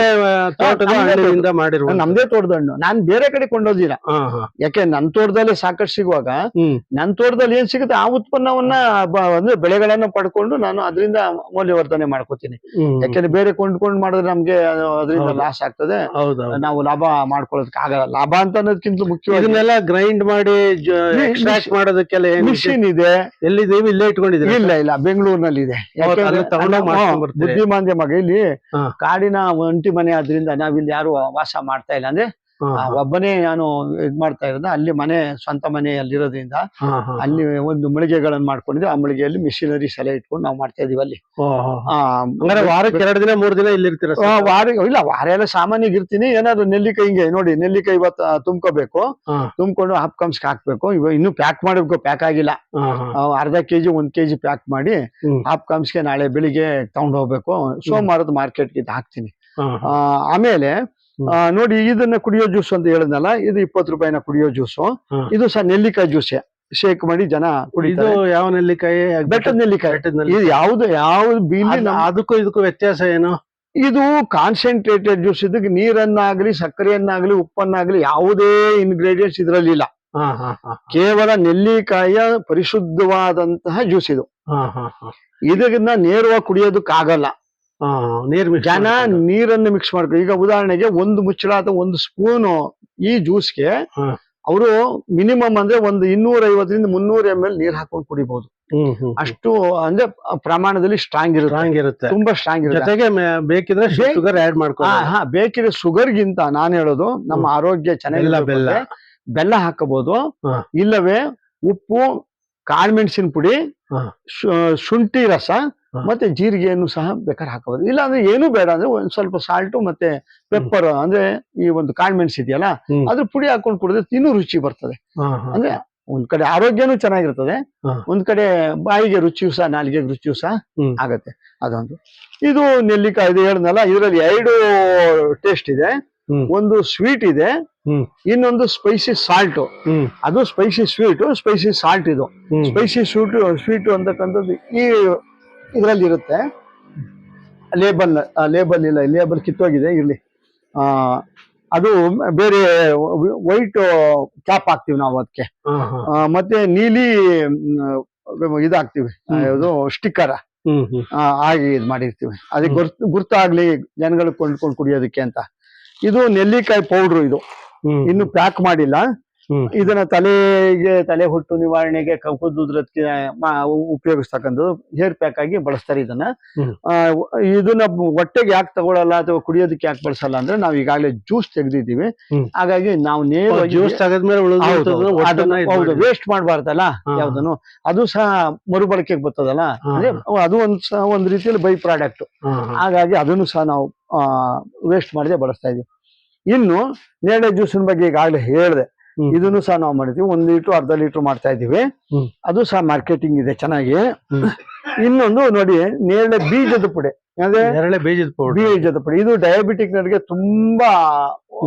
[SPEAKER 1] ತೋಟದ ಮಾಡಿರುವ
[SPEAKER 2] ನಮ್ದೇ ತೋಟದ ಹಣ್ಣು. ನಾನ್ ಬೇರೆ ಕಡೆ ಕೊಂಡೋದಿಲ್ಲ. ಯಾಕೆ ನನ್ ತೋಟದಲ್ಲಿ ಸಾಕಷ್ಟು ಸಿಗುವಾಗ
[SPEAKER 1] ನನ್ನ
[SPEAKER 2] ನನ್ ತೋಟದಲ್ಲಿ ಏನ್ ಸಿಗುತ್ತೆ? ಆ ಉತ್ಪನ್ನವನ್ನ ಅಂದ್ರೆ ಬೆಳೆಗಳನ್ನ ಪಡ್ಕೊಂಡು ನಾನು ಅದರಿಂದ ಮೌಲ್ಯವರ್ಧನೆ ಮಾಡ್ಕೋತೀನಿ. ಯಾಕೆಂದ್ರೆ ಬೇರೆ ಕೊಂಡ್ಕೊಂಡು ಮಾಡಿದ್ರೆ ನಮ್ಗೆ ಅದರಿಂದ. ಲಾಸ್ ಆಗ್ತದೆ. ನಾವು ಲಾಭ ಮಾಡ್ಕೊಳ್ಳೋದಕ್ಕೆ ಲಾಭ ಅಂತ ಅನ್ನೋದಕ್ಕಿಂತ ಮುಖ್ಯವಾಗಿ
[SPEAKER 1] ಇದನ್ನೆಲ್ಲ ಗ್ರೈಂಡ್ ಮಾಡಿ ಎಕ್ಸ್ಟ್ರಾಕ್ಟ್ ಮಾಡೋದಕ್ಕೆಲ್ಲ
[SPEAKER 2] ಮಿಷಿನ್ ಇದೆ.
[SPEAKER 1] ಎಲ್ಲಿದ್ದೀವಿ ಇಲ್ಲೇ ಇಟ್ಕೊಂಡಿದ್ದೀವಿ
[SPEAKER 2] ಇಲ್ಲ ಇಲ್ಲ ಬೆಂಗಳೂರಿನಲ್ಲಿ ಇದೆ. ಬುದ್ಧಿಮಾಂದ್ಯ ಮಗ ಇಲ್ಲಿ ಕಾಡಿನ ಒಂಟಿ ಮನೆ ಆದ್ರಿಂದ ನಾವಿಲ್ಲಿ ಯಾರು ವಾಸ ಮಾಡ್ತಾ ಇಲ್ಲ. ಅಂದ್ರೆ ಒಬ್ಬನೇ ನಾನು ಇದ್ ಮಾಡ್ತಾ ಇರೋದು ಅಲ್ಲಿ ಮನೆ ಸ್ವಂತ ಮನೆಯಲ್ಲಿರೋದ್ರಿಂದ. ಅಲ್ಲಿ ಒಂದು ಮಳಿಗೆಗಳನ್ನ ಮಾಡ್ಕೊಂಡಿದ್ದೆ ಆ ಮಳಿಗೆಯಲ್ಲಿ ಮಿಷಿನರಿ ಎಲ್ಲ ಇಟ್ಕೊಂಡು ನಾವು ಮಾಡ್ತಾ ಇದೀವಿ ಅಲ್ಲಿ.
[SPEAKER 1] ವಾರಕ್ಕೆ ಎರಡು ದಿನ ಮೂರ್ ದಿನ ಇಲ್ಲಿ ಇರ್ತೀರ
[SPEAKER 2] ವಾರ ಇಲ್ಲ ವಾರ ಎಲ್ಲ ಸಾಮಾನ್ಯವಾಗಿ ಇರ್ತೀನಿ. ಏನಾದ್ರು ನೆಲ್ಲಿಕಾಯಿ ಹಿಂಗೆ ನೋಡಿ ನೆಲ್ಲಿಕಾಯಿ ಇವತ್ತು ತುಂಬ್ಕೋಬೇಕು. ತುಂಬಿಕೊಂಡು ಹಾಫ್ ಕಮ್ಸ್ಗೆ ಹಾಕ್ಬೇಕು. ಇವಾಗ ಇನ್ನೂ ಪ್ಯಾಕ್ ಮಾಡಬೇಕು ಪ್ಯಾಕ್ ಆಗಿಲ್ಲ. ಅರ್ಧ ಕೆಜಿ ಒಂದ್ ಕೆಜಿ ಪ್ಯಾಕ್ ಮಾಡಿ
[SPEAKER 1] ಹಾಪ್
[SPEAKER 2] ಹಾಫ್ ಕಮ್ಸ್ಗೆ ನಾಳೆ ಬೆಳಿಗ್ಗೆ ತಗೊಂಡು ಹೋಗ್ಬೇಕು. ಸೋಮವಾರದ ಮಾರ್ಕೆಟ್ಗೆ ಇದು ಹಾಕ್ತೀನಿ. ಆಮೇಲೆ ನೋಡಿ ಇದನ್ನ ಕುಡಿಯೋ ಜ್ಯೂಸ್ ಅಂತ ಹೇಳಿದ್ನಲ್ಲ ಇದು ಇಪ್ಪತ್ತು ರೂಪಾಯಿನ ಕುಡಿಯೋ ಜ್ಯೂಸು. ಇದು ಸಹ ನೆಲ್ಲಿಕಾಯಿ ಜ್ಯೂಸ್. ಶೇಕ್ ಮಾಡಿ ಜನ
[SPEAKER 1] ಇದು ಯಾವ ನೆಲ್ಲಿಕಾಯಿ?
[SPEAKER 2] ಬೆಟ್ಟದ ನೆಲ್ಲಿಕಾಯಿ. ಇದು. ಯಾವ್ದು ಯಾವ್ದು ಬೀಲಿ
[SPEAKER 1] ಅದಕ್ಕೂ ಇದಕ್ಕೂ ವ್ಯತ್ಯಾಸ ಏನು?
[SPEAKER 2] ಇದು ಕಾನ್ಸಂಟ್ರೇಟೆಡ್ ಜ್ಯೂಸ್. ಇದಕ್ಕೆ ನೀರನ್ನಾಗ್ಲಿ ಸಕ್ಕರೆಯನ್ನಾಗ್ಲಿ ಉಪ್ಪನ್ನಾಗ್ಲಿ ಯಾವುದೇ ಇಂಗ್ರೀಡಿಯೆಂಟ್ಸ್ ಇದರಲ್ಲಿ ಇಲ್ಲ. ಕೇವಲ ನೆಲ್ಲಿಕಾಯಿಯ ಪರಿಶುದ್ಧವಾದಂತಹ ಜ್ಯೂಸ್ ಇದು. ಇದನ್ನ ನೇರವಾಗಿ ಕುಡಿಯೋದಕ್ಕಾಗಲ್ಲ.
[SPEAKER 1] ನೀರ್
[SPEAKER 2] ಜನ ನೀರನ್ನು ಮಿಕ್ಸ್ ಮಾಡ್ಕೊ ಈಗ ಉದಾಹರಣೆಗೆ ಒಂದು ಮುಚ್ಚಳ ಅಥವಾ ಒಂದು ಸ್ಪೂನು ಈ ಜ್ಯೂಸ್ಗೆ. ಅವರು ಮಿನಿಮಮ್ ಅಂದ್ರೆ ಒಂದು ಇನ್ನೂರ ಐವತ್ತರಿಂದ ಮುನ್ನೂರ ಎಂ ಎಲ್ ನೀರ್ ಹಾಕೊಂಡು ಕುಡಿಬಹುದು ಅಷ್ಟು ಅಂದ್ರೆ ಪ್ರಮಾಣದಲ್ಲಿ ಸ್ಟ್ರಾಂಗ್ ಇರುತ್ತೆ.
[SPEAKER 1] ಸ್ಟ್ರಾಂಗ್ ಇರುತ್ತೆ.
[SPEAKER 2] ತುಂಬಾ ಸ್ಟ್ರಾಂಗ್ ಇರುತ್ತೆ.
[SPEAKER 1] ಜೊತೆಗೆ ಬೇಕಿದ್ರೆ ಶುಗರ್ ಆಡ್ ಮಾಡ್ಕೋ
[SPEAKER 2] ಹಾ ಬೇಕಿದ್ರೆ ಶುಗರ್ ಗಿಂತ ನಾನ್ ಹೇಳೋದು ನಮ್ಮ ಆರೋಗ್ಯ ಚೆನ್ನಾಗಿಲ್ಲ
[SPEAKER 1] ಬೆಲ್ಲ
[SPEAKER 2] ಬೆಲ್ಲ. ಹಾಕಬಹುದು ಇಲ್ಲವೇ ಉಪ್ಪು ಕಾಳ್ಮೆಣಸಿನ ಪುಡಿ ಶುಂಠಿ ರಸ. ಮತ್ತೆ ಜೀರಿಗೆಯನ್ನು ಸಹ ಬೇಕಾದ್ರೆ ಹಾಕಬಹುದು. ಇಲ್ಲ ಅಂದ್ರೆ ಏನು ಬೇಡ. ಅಂದ್ರೆ ಒಂದ್ ಸ್ವಲ್ಪ ಸಾಲ್ಟು ಮತ್ತೆ ಪೆಪ್ಪರ್ ಅಂದ್ರೆ ಈ ಒಂದು ಕಾಳ್ಮೆಣಸು ಇದೆಯಲ್ಲ. ಅದ್ರ ಪುಡಿ ಹಾಕೊಂಡು ಕುಡಿದ್ರೆ ತಿನ್ನು ರುಚಿ ಬರ್ತದೆ. ಅಂದ್ರೆ ಒಂದ್ ಕಡೆ ಆರೋಗ್ಯನೂ ಚೆನ್ನಾಗಿರ್ತದೆ. ಒಂದ್ ಕಡೆ ಬಾಯಿಗೆ ರುಚಿಯೂ ಸಹ ನಾಲಿಗೆ ರುಚಿಯೂ ಸಹ. ಆಗತ್ತೆ. ಅದೊಂದು. ಇದು ನೆಲ್ಲಿಕಾಯಿ ಇದು ಹೇಳಿದ್ನಲ್ಲ ಇದರಲ್ಲಿ ಎರಡು ಟೇಸ್ಟ್ ಇದೆ. ಒಂದು ಸ್ವೀಟ್ ಇದೆ. ಇನ್ನೊಂದು ಸ್ಪೈಸಿ ಸಾಲ್ಟ್ ಅದು ಸ್ಪೈಸಿ ಸ್ವೀಟ್ ಸ್ಪೈಸಿ ಸಾಲ್ಟ್ ಇದು. ಸ್ಪೈಸಿ ಸ್ವೀಟ್ ಸ್ವೀಟ್ ಅಂತಕ್ಕಂಥದ್ದು ಈ ಇದರಲ್ಲಿ ಇರುತ್ತೆ ಲೇಬಲ್ ಲೇಬಲ್ ಇಲ್ಲ ಲೇಬಲ್ ಕಿತ್ತೋಗಿದೆ ಇರ್ಲಿ. ಆ ಅದು ಬೇರೆ ವೈಟ್ ಕ್ಯಾಪ್ ಹಾಕ್ತಿವಿ ನಾವು ಅದಕ್ಕೆ. ಮತ್ತೆ ನೀಲಿ
[SPEAKER 1] ಇದಾಕ್ತಿವಿ
[SPEAKER 2] ಯಾವುದು ಸ್ಟಿಕ್ಕರ್ ಹಾಗೆ ಇದು ಮಾಡಿರ್ತೀವಿ. ಅದಕ್ಕೆ ಗುರ್ತು ಗುರ್ತಾಗ್ಲಿ ಜನಗಳು ಕೊಂಡ್ಕೊಂಡು ಕುಡಿಯೋದಕ್ಕೆ ಅಂತ. ಇದು ನೆಲ್ಲಿಕಾಯಿ ಪೌಡ್ರು ಇದು. ಇನ್ನು ಪ್ಯಾಕ್ ಮಾಡಿಲ್ಲ. ಇದನ್ನ ತಲೆಗೆ ತಲೆ ಹುಟ್ಟು ನಿವಾರಣೆಗೆ ಕಪ್ಪುದ್ರದಕ್ಕೆ ಉಪಯೋಗಿಸ್ತಕ್ಕಂಥದ್ದು. ಹೇರ್ ಪ್ಯಾಕ್ ಆಗಿ ಬಳಸ್ತಾರೆ ಇದನ್ನ. ಇದನ್ನ ಹೊಟ್ಟೆಗೆ ಯಾಕೆ ತಗೊಳಲ್ಲ ಅಥವಾ ಕುಡಿಯೋದಕ್ಕೆ ಯಾಕೆ ಬಳಸಲ್ಲ ಅಂದ್ರೆ ನಾವು ಈಗಾಗಲೇ ಜ್ಯೂಸ್ ತೆಗೆದಿದ್ದೀವಿ. ಹಾಗಾಗಿ ನಾವು ನೇರ
[SPEAKER 1] ಜ್ಯೂಸ್ ತೆಗೆದ್ಮೇಲೆ
[SPEAKER 2] ವೇಸ್ಟ್ ಮಾಡಬಾರ್ದಲ್ಲ. ಯಾವ್ದನ್ನು. ಅದು ಸಹ ಮರುಬಳಕೆಗೆ ಬರ್ತದಲ್ಲ. ಅಂದ್ರೆ ಅದು ಒಂದ್ ಸಹ ಒಂದ್ ರೀತಿಯಲ್ಲಿ ಬೈ ಪ್ರಾಡಕ್ಟ್ ಹಾಗಾಗಿ ಅದನ್ನು ಸಹ ನಾವು ವೇಸ್ಟ್ ಮಾಡದೆ ಬಳಸ್ತಾ ಇದೀವಿ. ಇನ್ನು ನೇರಳೆ ಜ್ಯೂಸಿನ ಬಗ್ಗೆ ಈಗಾಗಲೇ ಹೇಳಿದೆ. ಇದನ್ನು ಸಹ ನಾವು ಮಾಡಿದ್ವಿ. ಒಂದ್ ಲೀಟರ್ ಅರ್ಧ ಲೀಟರ್ ಮಾಡ್ತಾ ಇದೀವಿ ಅದು ಸಹ ಮಾರ್ಕೆಟಿಂಗ್ ಇದೆ ಚೆನ್ನಾಗಿ. ಇನ್ನೊಂದು ನೋಡಿ ನೇರಳೆ ಬೀಜದ ಪುಡಿ. ಅಂದ್ರೆ
[SPEAKER 1] ನೆರಳೆ ಬೀಜದ ಪುಡಿ.
[SPEAKER 2] ಬೀಜದ ಪುಡಿ. ಇದು ಡಯಾಬಿಟಿಕ್ ನರಿಗೆ ತುಂಬಾ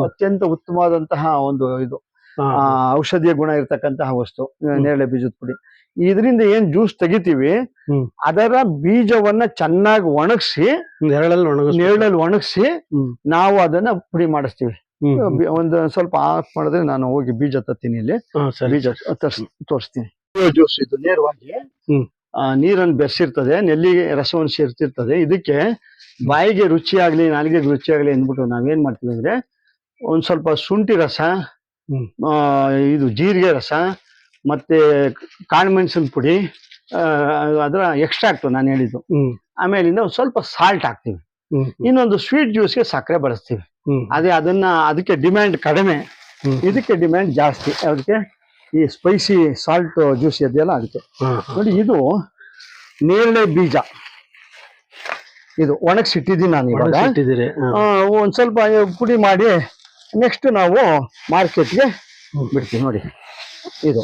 [SPEAKER 2] ಅತ್ಯಂತ ಉತ್ತಮವಾದಂತಹ ಒಂದು ಇದು. ಆ, ಔಷಧೀಯ ಗುಣ ಇರತಕ್ಕಂತಹ ವಸ್ತು. ನೇರಳೆ ಬೀಜದ ಪುಡಿ. ಇದರಿಂದ ಏನ್ ಜ್ಯೂಸ್ ತೆಗಿತೀವಿ? ಅದರ ಬೀಜವನ್ನ ಚೆನ್ನಾಗಿ ಒಣಗಿಸಿ
[SPEAKER 1] ನೆರಳಲ್ಲಿ ಒಣಗಿಸ್
[SPEAKER 2] ನೇರಳಲ್ಲಿ ಒಣಗಿಸಿ
[SPEAKER 1] ಹ್ಮ್.
[SPEAKER 2] ನಾವು ಅದನ್ನ ಪುಡಿ ಮಾಡಿಸ್ತೀವಿ. ಒಂದು ಸ್ವಲ್ಪ ಆಫ್ ಮಾಡಿದ್ರೆ ನಾನು ಹೋಗಿ ಬೀಜ ತತ್ತೀನಿ ಇಲ್ಲಿ. ಬೀಜ ತರ್ಸ್ ತೋರಿಸ್ತೀನಿ. ಜ್ಯೂಸ್ ಇದು ನೇರವಾಗಿ. ಆ, ನೀರನ್ನು ಬೆರೆಸಿರ್ತದೆ ನೆಲ್ಲಿಗೆ ರಸವನ್ನು ಸೇರ್ತಿರ್ತದೆ. ಇದಕ್ಕೆ ಬಾಯಿಗೆ ರುಚಿ ಆಗ್ಲಿ ನಾಲಿಗೆ ರುಚಿ ಆಗ್ಲಿ ಅಂದ್ಬಿಟ್ಟು ನಾವೇನ್ ಮಾಡ್ತೀವಿ ಅಂದ್ರೆ ಒಂದ್ ಸ್ವಲ್ಪ ಶುಂಠಿ ರಸ ಇದು ಜೀರಿಗೆ ರಸ ಮತ್ತೆ ಕಾಳುಮೆಣಸಿನ ಪುಡಿ ಅದ್ರ ಎಕ್ಸ್ಟ್ರಾಕ್ಟ್ ನಾನು ಹೇಳಿದ್ದು. ಆಮೇಲಿಂದ ಒಂದ್ ಸ್ವಲ್ಪ ಸಾಲ್ಟ್ ಹಾಕ್ತೀವಿ. ಇನ್ನೊಂದು ಸ್ವೀಟ್ ಜ್ಯೂಸ್ಗೆ ಸಕ್ಕರೆ ಬಳಸ್ತೀವಿ. ಅದೇ ಅದನ್ನ ಅದಕ್ಕೆ ಡಿಮ್ಯಾಂಡ್ ಕಡಿಮೆ. ಇದಕ್ಕೆ ಡಿಮ್ಯಾಂಡ್ ಜಾಸ್ತಿ. ಅದಕ್ಕೆ ಈ ಸ್ಪೈಸಿ ಸಾಲ್ಟ್ ಜ್ಯೂಸ್ ಇದೆಯಲ್ಲ ಅದಕ್ಕೆ. ನೋಡಿ ಇದು ನೇರಳೆ ಬೀಜ. ಇದು ಒಣಗಿಸಿಟ್ಟಿದ್ದೀನಿ ನಾನು ಇವಾಗ. ಒಂದ್ ಸ್ವಲ್ಪ ಪುಡಿ ಮಾಡಿ ನೆಕ್ಸ್ಟ್ ನಾವು ಮಾರ್ಕೆಟ್ಗೆ. ಬಿಡ್ತೀವಿ ನೋಡಿ. ಇದು.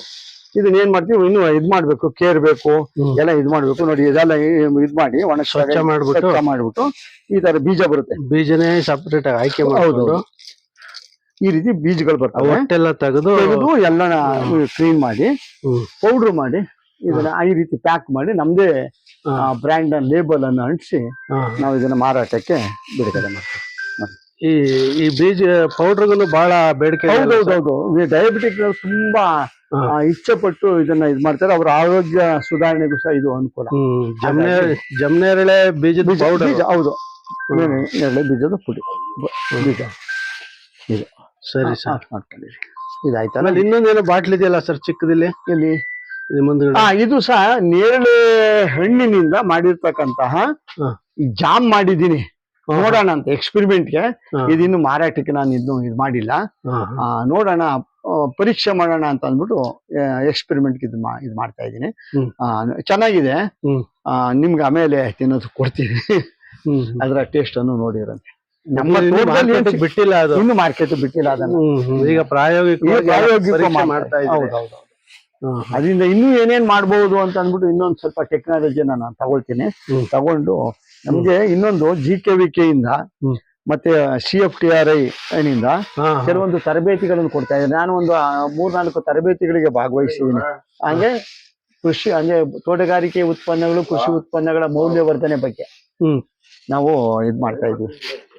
[SPEAKER 2] ಇದನ್ನ ಏನ್ ಮಾಡ್ತೀವಿ? ಇನ್ನು ಇದ್ ಮಾಡ್ಬೇಕು ಕೇರ್ ಬೇಕು ಎಲ್ಲ ಇದ್ ಮಾಡ್ಬೇಕು. ನೋಡಿ ಇದೆಲ್ಲ ಇದ್ ಮಾಡಿ
[SPEAKER 1] ಸ್ವಚ್ಛ ಮಾಡ್ಬಿಟ್ಟು
[SPEAKER 2] ಮಾಡ್ಬಿಟ್ಟು ಈ ತರ ಬೀಜ ಬರುತ್ತೆ.
[SPEAKER 1] ಬೀಜನೇ ಸಪರೇಟ್ ಆಗಿ ಆಯ್ಕೆ ಮಾಡ್ಕೊಂಡು
[SPEAKER 2] ಈ ರೀತಿ ಬೀಜಗಳು ಬರ್ತವೆ.
[SPEAKER 1] ತೆಗೆದು
[SPEAKER 2] ತೆಗೆದು ಎಲ್ಲ ಕ್ಲೀನ್ ಮಾಡಿ ಪೌಡರ್ ಮಾಡಿ ಇದನ್ನ ಈ ರೀತಿ ಪ್ಯಾಕ್ ಮಾಡಿ ನಮ್ದೇ. ಬ್ರ್ಯಾಂಡ್ ಲೇಬಲ್ ಅನ್ನು ಅಂಟಿಸಿ ನಾವು ಇದನ್ನ ಮಾರಾಟಕ್ಕೆ ಬಿಡುಗಡೆ ಮಾಡ್ತೀವಿ.
[SPEAKER 1] ಈ ಈ ಬೀಜ ಪೌಡರ್ಗೂ ಬಹಳ ಬೇಡಿಕೆ ಹೌದು ಹೌದು. ಸರ್?
[SPEAKER 2] ಹೌದೌದೌದು ಡಯಾಬಿಟಿಕ್ ತುಂಬಾ ಇಚ್ಛೆ ಪಟ್ಟು ಇದನ್ನ ಇದು ಮಾಡ್ತಾರೆ. ಅವ್ರ ಆರೋಗ್ಯ ಸುಧಾರಣೆಗೂ ಸಹ ಇದು ಅನುಕೂಲ.
[SPEAKER 1] ಜಮ್ನೇರಳೆ ಬೀಜದ
[SPEAKER 2] ಬೀಜ
[SPEAKER 1] ಪೌಡರ್
[SPEAKER 2] ಹೌದು. ನೇರಳೆ ಬೀಜದ ಪುಡಿ. ಬೀಜ. ಇದು.
[SPEAKER 1] ಸರಿ ಸರ್.
[SPEAKER 2] ಇದಾಯ್ತಲ್ಲ?
[SPEAKER 1] ಆಮೇಲೆ ಇನ್ನೊಂದೇನೋ ಬಾಟ್ಲ್ ಇದೆಯಲ್ಲ ಸರ್ ಚಿಕ್ಕದಿಲ್ಲಿ?
[SPEAKER 2] ಇಲ್ಲಿ
[SPEAKER 1] ಇದು
[SPEAKER 2] ಸಹ ನೇರಳೆ ಹಣ್ಣಿನಿಂದ ಮಾಡಿರ್ತಕ್ಕಂತಹ. ಜಾಮ್ ಮಾಡಿದ್ದೀನಿ. ನೋಡೋಣ ಅಂತ ಎಕ್ಸ್ಪೆರಿಮೆಂಟ್ಗೆ ಇದಿನ್ನು ಮಾರಾಟಕ್ಕೆ ನಾನು ಇನ್ನು ಇದು ಮಾಡಿಲ್ಲ. ನೋಡೋಣ ಪರೀಕ್ಷೆ ಮಾಡೋಣ ಅಂತ ಅಂದ್ಬಿಟ್ಟು ಎಕ್ಸ್ಪೆರಿಮೆಂಟ್ ಇದು ಇದು ಮಾಡ್ತಾ ಇದ್ದೀನಿ. ಚೆನ್ನಾಗಿದೆ. ನಿಮ್ಗೆ ಆಮೇಲೆ ತಿನ್ನೋದು ಕೊಡ್ತೀನಿ. ಅದರ ಟೇಸ್ಟ್ ಅನ್ನು ನೋಡಿರಂತೆ. ನಮ್ಮ
[SPEAKER 1] ಬಿಟ್ಟಿಲ್ಲ ಅದು.
[SPEAKER 2] ಇನ್ನು ಮಾರ್ಕೆಟ್ ಬಿಟ್ಟಿಲ್ಲ ಅದನ್ನ.
[SPEAKER 1] ಈಗ ಪ್ರಾಯೋಗಿಕ ಮಾಡ್ತಾ.
[SPEAKER 2] ಅದರಿಂದ ಇನ್ನೂ ಏನೇನ್ ಮಾಡಬಹುದು ಅಂತ ಅಂದ್ಬಿಟ್ಟು ಇನ್ನೊಂದು ಸ್ವಲ್ಪ ಟೆಕ್ನಾಲಜಿನ ನಾನು ತಗೊಳ್ತೀನಿ. ತಗೊಂಡು ನಮ್ಗೆ ಇನ್ನೊಂದು ಜಿ ಕೆ ವಿ ಕೆ ಇಂದ ಮತ್ತೆ C F T R I ನಿಂದ. ಕೆಲವೊಂದು ತರಬೇತಿಗಳನ್ನು ಕೊಡ್ತಾ ಇದ್ದಾರೆ. ನಾನು ಒಂದು ಮೂರ್ನಾಲ್ಕು ತರಬೇತಿಗಳಿಗೆ ಭಾಗವಹಿಸಿದ್ದೀನಿ. ಹಂಗೆ ಕೃಷಿ ಅಂದ್ರೆ ತೋಟಗಾರಿಕೆ ಉತ್ಪನ್ನಗಳು ಕೃಷಿ ಉತ್ಪನ್ನಗಳ ಮೌಲ್ಯವರ್ಧನೆ ಬಗ್ಗೆ ನಾವು ಇದ್ ಮಾಡ್ತಾ ಇದ್ವಿ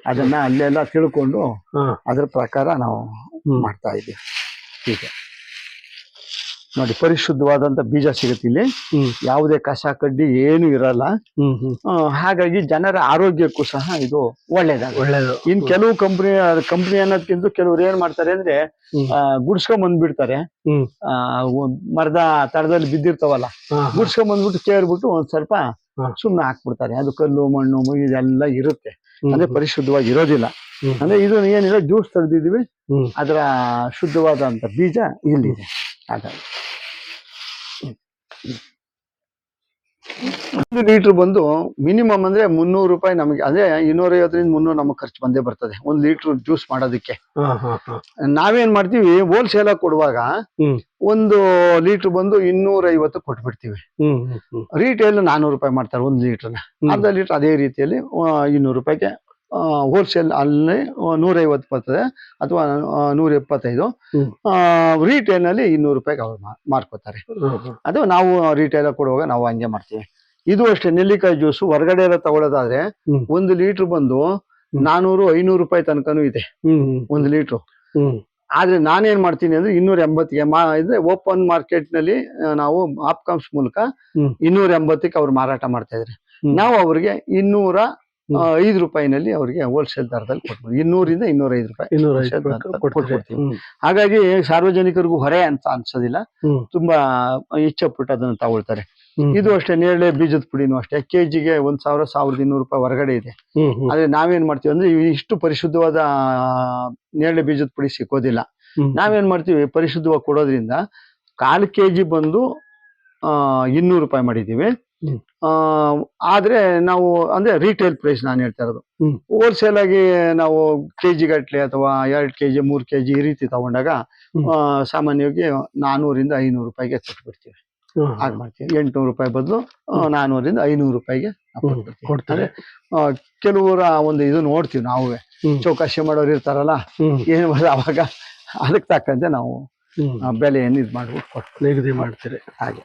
[SPEAKER 2] ಅದನ್ನ ಅಲ್ಲೆಲ್ಲ ತಿಳ್ಕೊಂಡು. ಅದ್ರ ಪ್ರಕಾರ ನಾವು ಮಾಡ್ತಾ ಇದ್ದೀವಿ. ಹೀಗೆ. ನೋಡಿ ಪರಿಶುದ್ಧವಾದಂತ ಬೀಜ ಸಿಗುತ್ತೆ ಇಲ್ಲಿ. ಯಾವುದೇ ಕಸ ಕಡ್ಡಿ ಏನು ಇರಲ್ಲ. ಹಾಗಾಗಿ ಜನರ ಆರೋಗ್ಯಕ್ಕೂ ಸಹ ಇದು ಒಳ್ಳೇದಾಗ
[SPEAKER 1] ಒಳ್ಳೇದು.
[SPEAKER 2] ಇನ್ ಕೆಲವು ಕಂಪನಿ ಕಂಪನಿ ಅನ್ನೋದಕ್ಕಿಂತ ಕೆಲವ್ರು ಏನ್ ಮಾಡ್ತಾರೆ ಅಂದ್ರೆ ಗುಡ್ಸ್ಕೊಂಡ್ ಬಂದ್ಬಿಡ್ತಾರೆ ಮರದ ತಡದಲ್ಲಿ ಬಿದ್ದಿರ್ತಾವಲ್ಲ. ಗುಡ್ಸ್ಕೊಂಡ್ ಬಂದ್ಬಿಟ್ಟು ಕೇರ್ಬಿಟ್ಟು ಒಂದ್ ಸ್ವಲ್ಪ. ಸುಮ್ನೆ ಹಾಕ್ಬಿಡ್ತಾರೆ. ಅದು ಕಲ್ಲು ಮಣ್ಣು ಇದೆಲ್ಲ ಇರುತ್ತೆ. ಅಂದ್ರೆ ಪರಿಶುದ್ಧವಾಗಿ ಇರೋದಿಲ್ಲ. ಅಂದ್ರೆ ಇದು ಏನಿಲ್ಲ ಜ್ಯೂಸ್ ತೆಗ್ದಿದೀವಿ. ಅದರ ಶುದ್ಧವಾದಂತ ಬೀಜ ಇಲ್ಲಿದೆ. ಒಂದು ಲೀಟರ್ ಬಂದು ಮಿನಿಮಮ್ ಅಂದ್ರೆ ಮುನ್ನೂರು ರೂಪಾಯಿ ನಮಗೆ ಅದೇ ಇನ್ನೂರೈವತ್ತರಿಂದ ಮುನ್ನೂರು ನಮಗೆ ಖರ್ಚು ಬಂದೇ ಬರ್ತದೆ ಒಂದು ಲೀಟರ್ ಜ್ಯೂಸ್ ಮಾಡೋದಕ್ಕೆ. ನಾವೇನ್ ಮಾಡ್ತೀವಿ ಹೋಲ್ಸೇಲ್ ಆಗಿ ಕೊಡುವಾಗ ಒಂದು ಲೀಟರ್ ಬಂದು ಇನ್ನೂರೈವತ್ತು ಕೊಟ್ಬಿಡ್ತೀವಿ. ರೀಟೇಲ್ ನಾನೂರು ರೂಪಾಯಿ ಮಾಡ್ತಾರೆ ಒಂದು
[SPEAKER 1] ಲೀಟ್ರ್.
[SPEAKER 2] ಅರ್ಧ ಲೀಟರ್ ಅದೇ ರೀತಿಯಲ್ಲಿ ಇನ್ನೂರು ರೂಪಾಯಿಗೆ ಹೋಲ್ಸೇಲ್ ಅಲ್ಲಿ ನೂರೈವತ್ತು ಬರ್ತದೆ ಅಥವಾ ನೂರ ಎಪ್ಪತ್ತೈದು
[SPEAKER 1] ಹ್ಮ್.
[SPEAKER 2] ರಿಟೇಲ್ನಲ್ಲಿ ಇನ್ನೂರು ರೂಪಾಯಿಗೆ ಅವ್ರು ಮಾರ್ಕೋತಾರೆ. ಅದು ನಾವು ರಿಟೇಲ್ ಕೊಡುವಾಗ ನಾವು ಹಂಗೆ ಮಾಡ್ತೀವಿ ಇದು ಅಷ್ಟೇ ನೆಲ್ಲಿಕಾಯಿ ಜ್ಯೂಸು ಹೊರಗಡೆ ಎಲ್ಲ ತಗೊಳ್ಳೋದಾದ್ರೆ. ಒಂದು ಲೀಟರ್ ಬಂದು. ನಾನೂರು ಐನೂರು ರೂಪಾಯಿ ತನಕನೂ ಇದೆ. ಒಂದು ಲೀಟ್ರು. ಆದ್ರೆ ನಾನೇನ್ ಮಾಡ್ತೀನಿ ಅಂದ್ರೆ ಇನ್ನೂರ ಎಂಬತ್ತಿಗೆ ಇದ್ರೆ ಓಪನ್ ಮಾರ್ಕೆಟ್ನಲ್ಲಿ ನಾವು ಆಪ್ಕಾಮ್ಸ್ ಮೂಲಕ. ಇನ್ನೂರ ಎಂಬತ್ತಕ್ಕೆ ಅವ್ರು ಮಾರಾಟ ಮಾಡ್ತಾ ಇದ್ರೆ ನಾವು ಅವ್ರಿಗೆ ಇನ್ನೂರ ಐದು ರೂಪಾಯಿನಲ್ಲಿ ಅವರಿಗೆ ಹೋಲ್ಸೇಲ್ ದರದಲ್ಲಿ ಕೊಟ್ಬಿಡ್ತೀವಿ ಇನ್ನೂರಿಂದ ಇನ್ನೂರ ಐದು ರೂಪಾಯಿ. ಕೊಟ್ಬಿಡ್ತೀವಿ. ಹಾಗಾಗಿ ಸಾರ್ವಜನಿಕರಿಗೂ ಹೊರೆ ಅಂತ ಅನ್ಸೋದಿಲ್ಲ
[SPEAKER 1] ತುಂಬಾ
[SPEAKER 2] ತುಂಬಾ ಇಚ್ಛೆಪಟ್ಟು ಅದನ್ನ ತಗೊಳ್ತಾರೆ ಇದು ಅಷ್ಟೇ ನೇರಳೆ ಬೀಜದ ಪುಡಿನೂ ಅಷ್ಟೇ ಕೆಜಿಗೆ ಒಂದ್ ಸಾವಿರ ಸಾವಿರದ ಇನ್ನೂರು ರೂಪಾಯಿ ಹೊರಗಡೆ ಇದೆ. ಆದ್ರೆ ನಾವೇನ್ ಮಾಡ್ತೀವಿ ಅಂದ್ರೆ ಇಷ್ಟು ಪರಿಶುದ್ಧವಾದ ನೇರಳೆ ಬೀಜದ ಪುಡಿ ಸಿಕ್ಕೋದಿಲ್ಲ. ನಾವೇನ್ ಮಾಡ್ತೀವಿ ಪರಿಶುದ್ಧವಾಗಿ ಕೊಡೋದ್ರಿಂದ ಕಾಲು ಕೆಜಿ ಬಂದು ಆ, ಇನ್ನೂರು ರೂಪಾಯಿ ಮಾಡಿದ್ದೀವಿ. ಆ, ಆದ್ರೆ ನಾವು ಅಂದ್ರೆ ರಿಟೇಲ್ ಪ್ರೈಸ್ ನಾನು ಹೇಳ್ತಾ ಇರೋದು. ಹೋಲ್ಸೇಲ್ ಆಗಿ ನಾವು ಕೆಜಿ ಗಟ್ಲೆ ಅಥವಾ ಎರಡ್ ಕೆಜಿ ಮೂರ್ ಕೆಜಿ ಈ ರೀತಿ ತಗೊಂಡಾಗ ಸಾಮಾನ್ಯವಾಗಿ ನಾನೂರಿಂದ ಐನೂರು ರೂಪಾಯಿಗೆ ಕೊಟ್ಬಿಡ್ತೀವಿ. ಹಾಗೆ ಮಾಡ್ತೀವಿ. ಎಂಟ್ನೂರು ರೂಪಾಯಿ ಬದಲು ನಾನೂರಿಂದ ಐನೂರು ರೂಪಾಯಿಗೆ.
[SPEAKER 1] ಕೊಡ್ತಾರೆ.
[SPEAKER 2] ಕೆಲವರ ಒಂದು ಇದು ನೋಡ್ತೀವಿ ನಾವು.
[SPEAKER 1] ಚೌಕಾಸಿ
[SPEAKER 2] ಚೌಕಾಶಿ ಮಾಡೋರು ಇರ್ತಾರಲ್ಲ ಏನು ಅವಾಗ ಅದಕ್ಕೆ ತಕ್ಕಂತೆ ನಾವು ಬೆಲೆಯನ್ನು ಇದು ಮಾಡ್ಬಿಟ್ಟು ಕೊಟ್ಟು
[SPEAKER 1] ನಿಗದಿ ಮಾಡ್ತೀರಿ.
[SPEAKER 2] ಹಾಗೆ.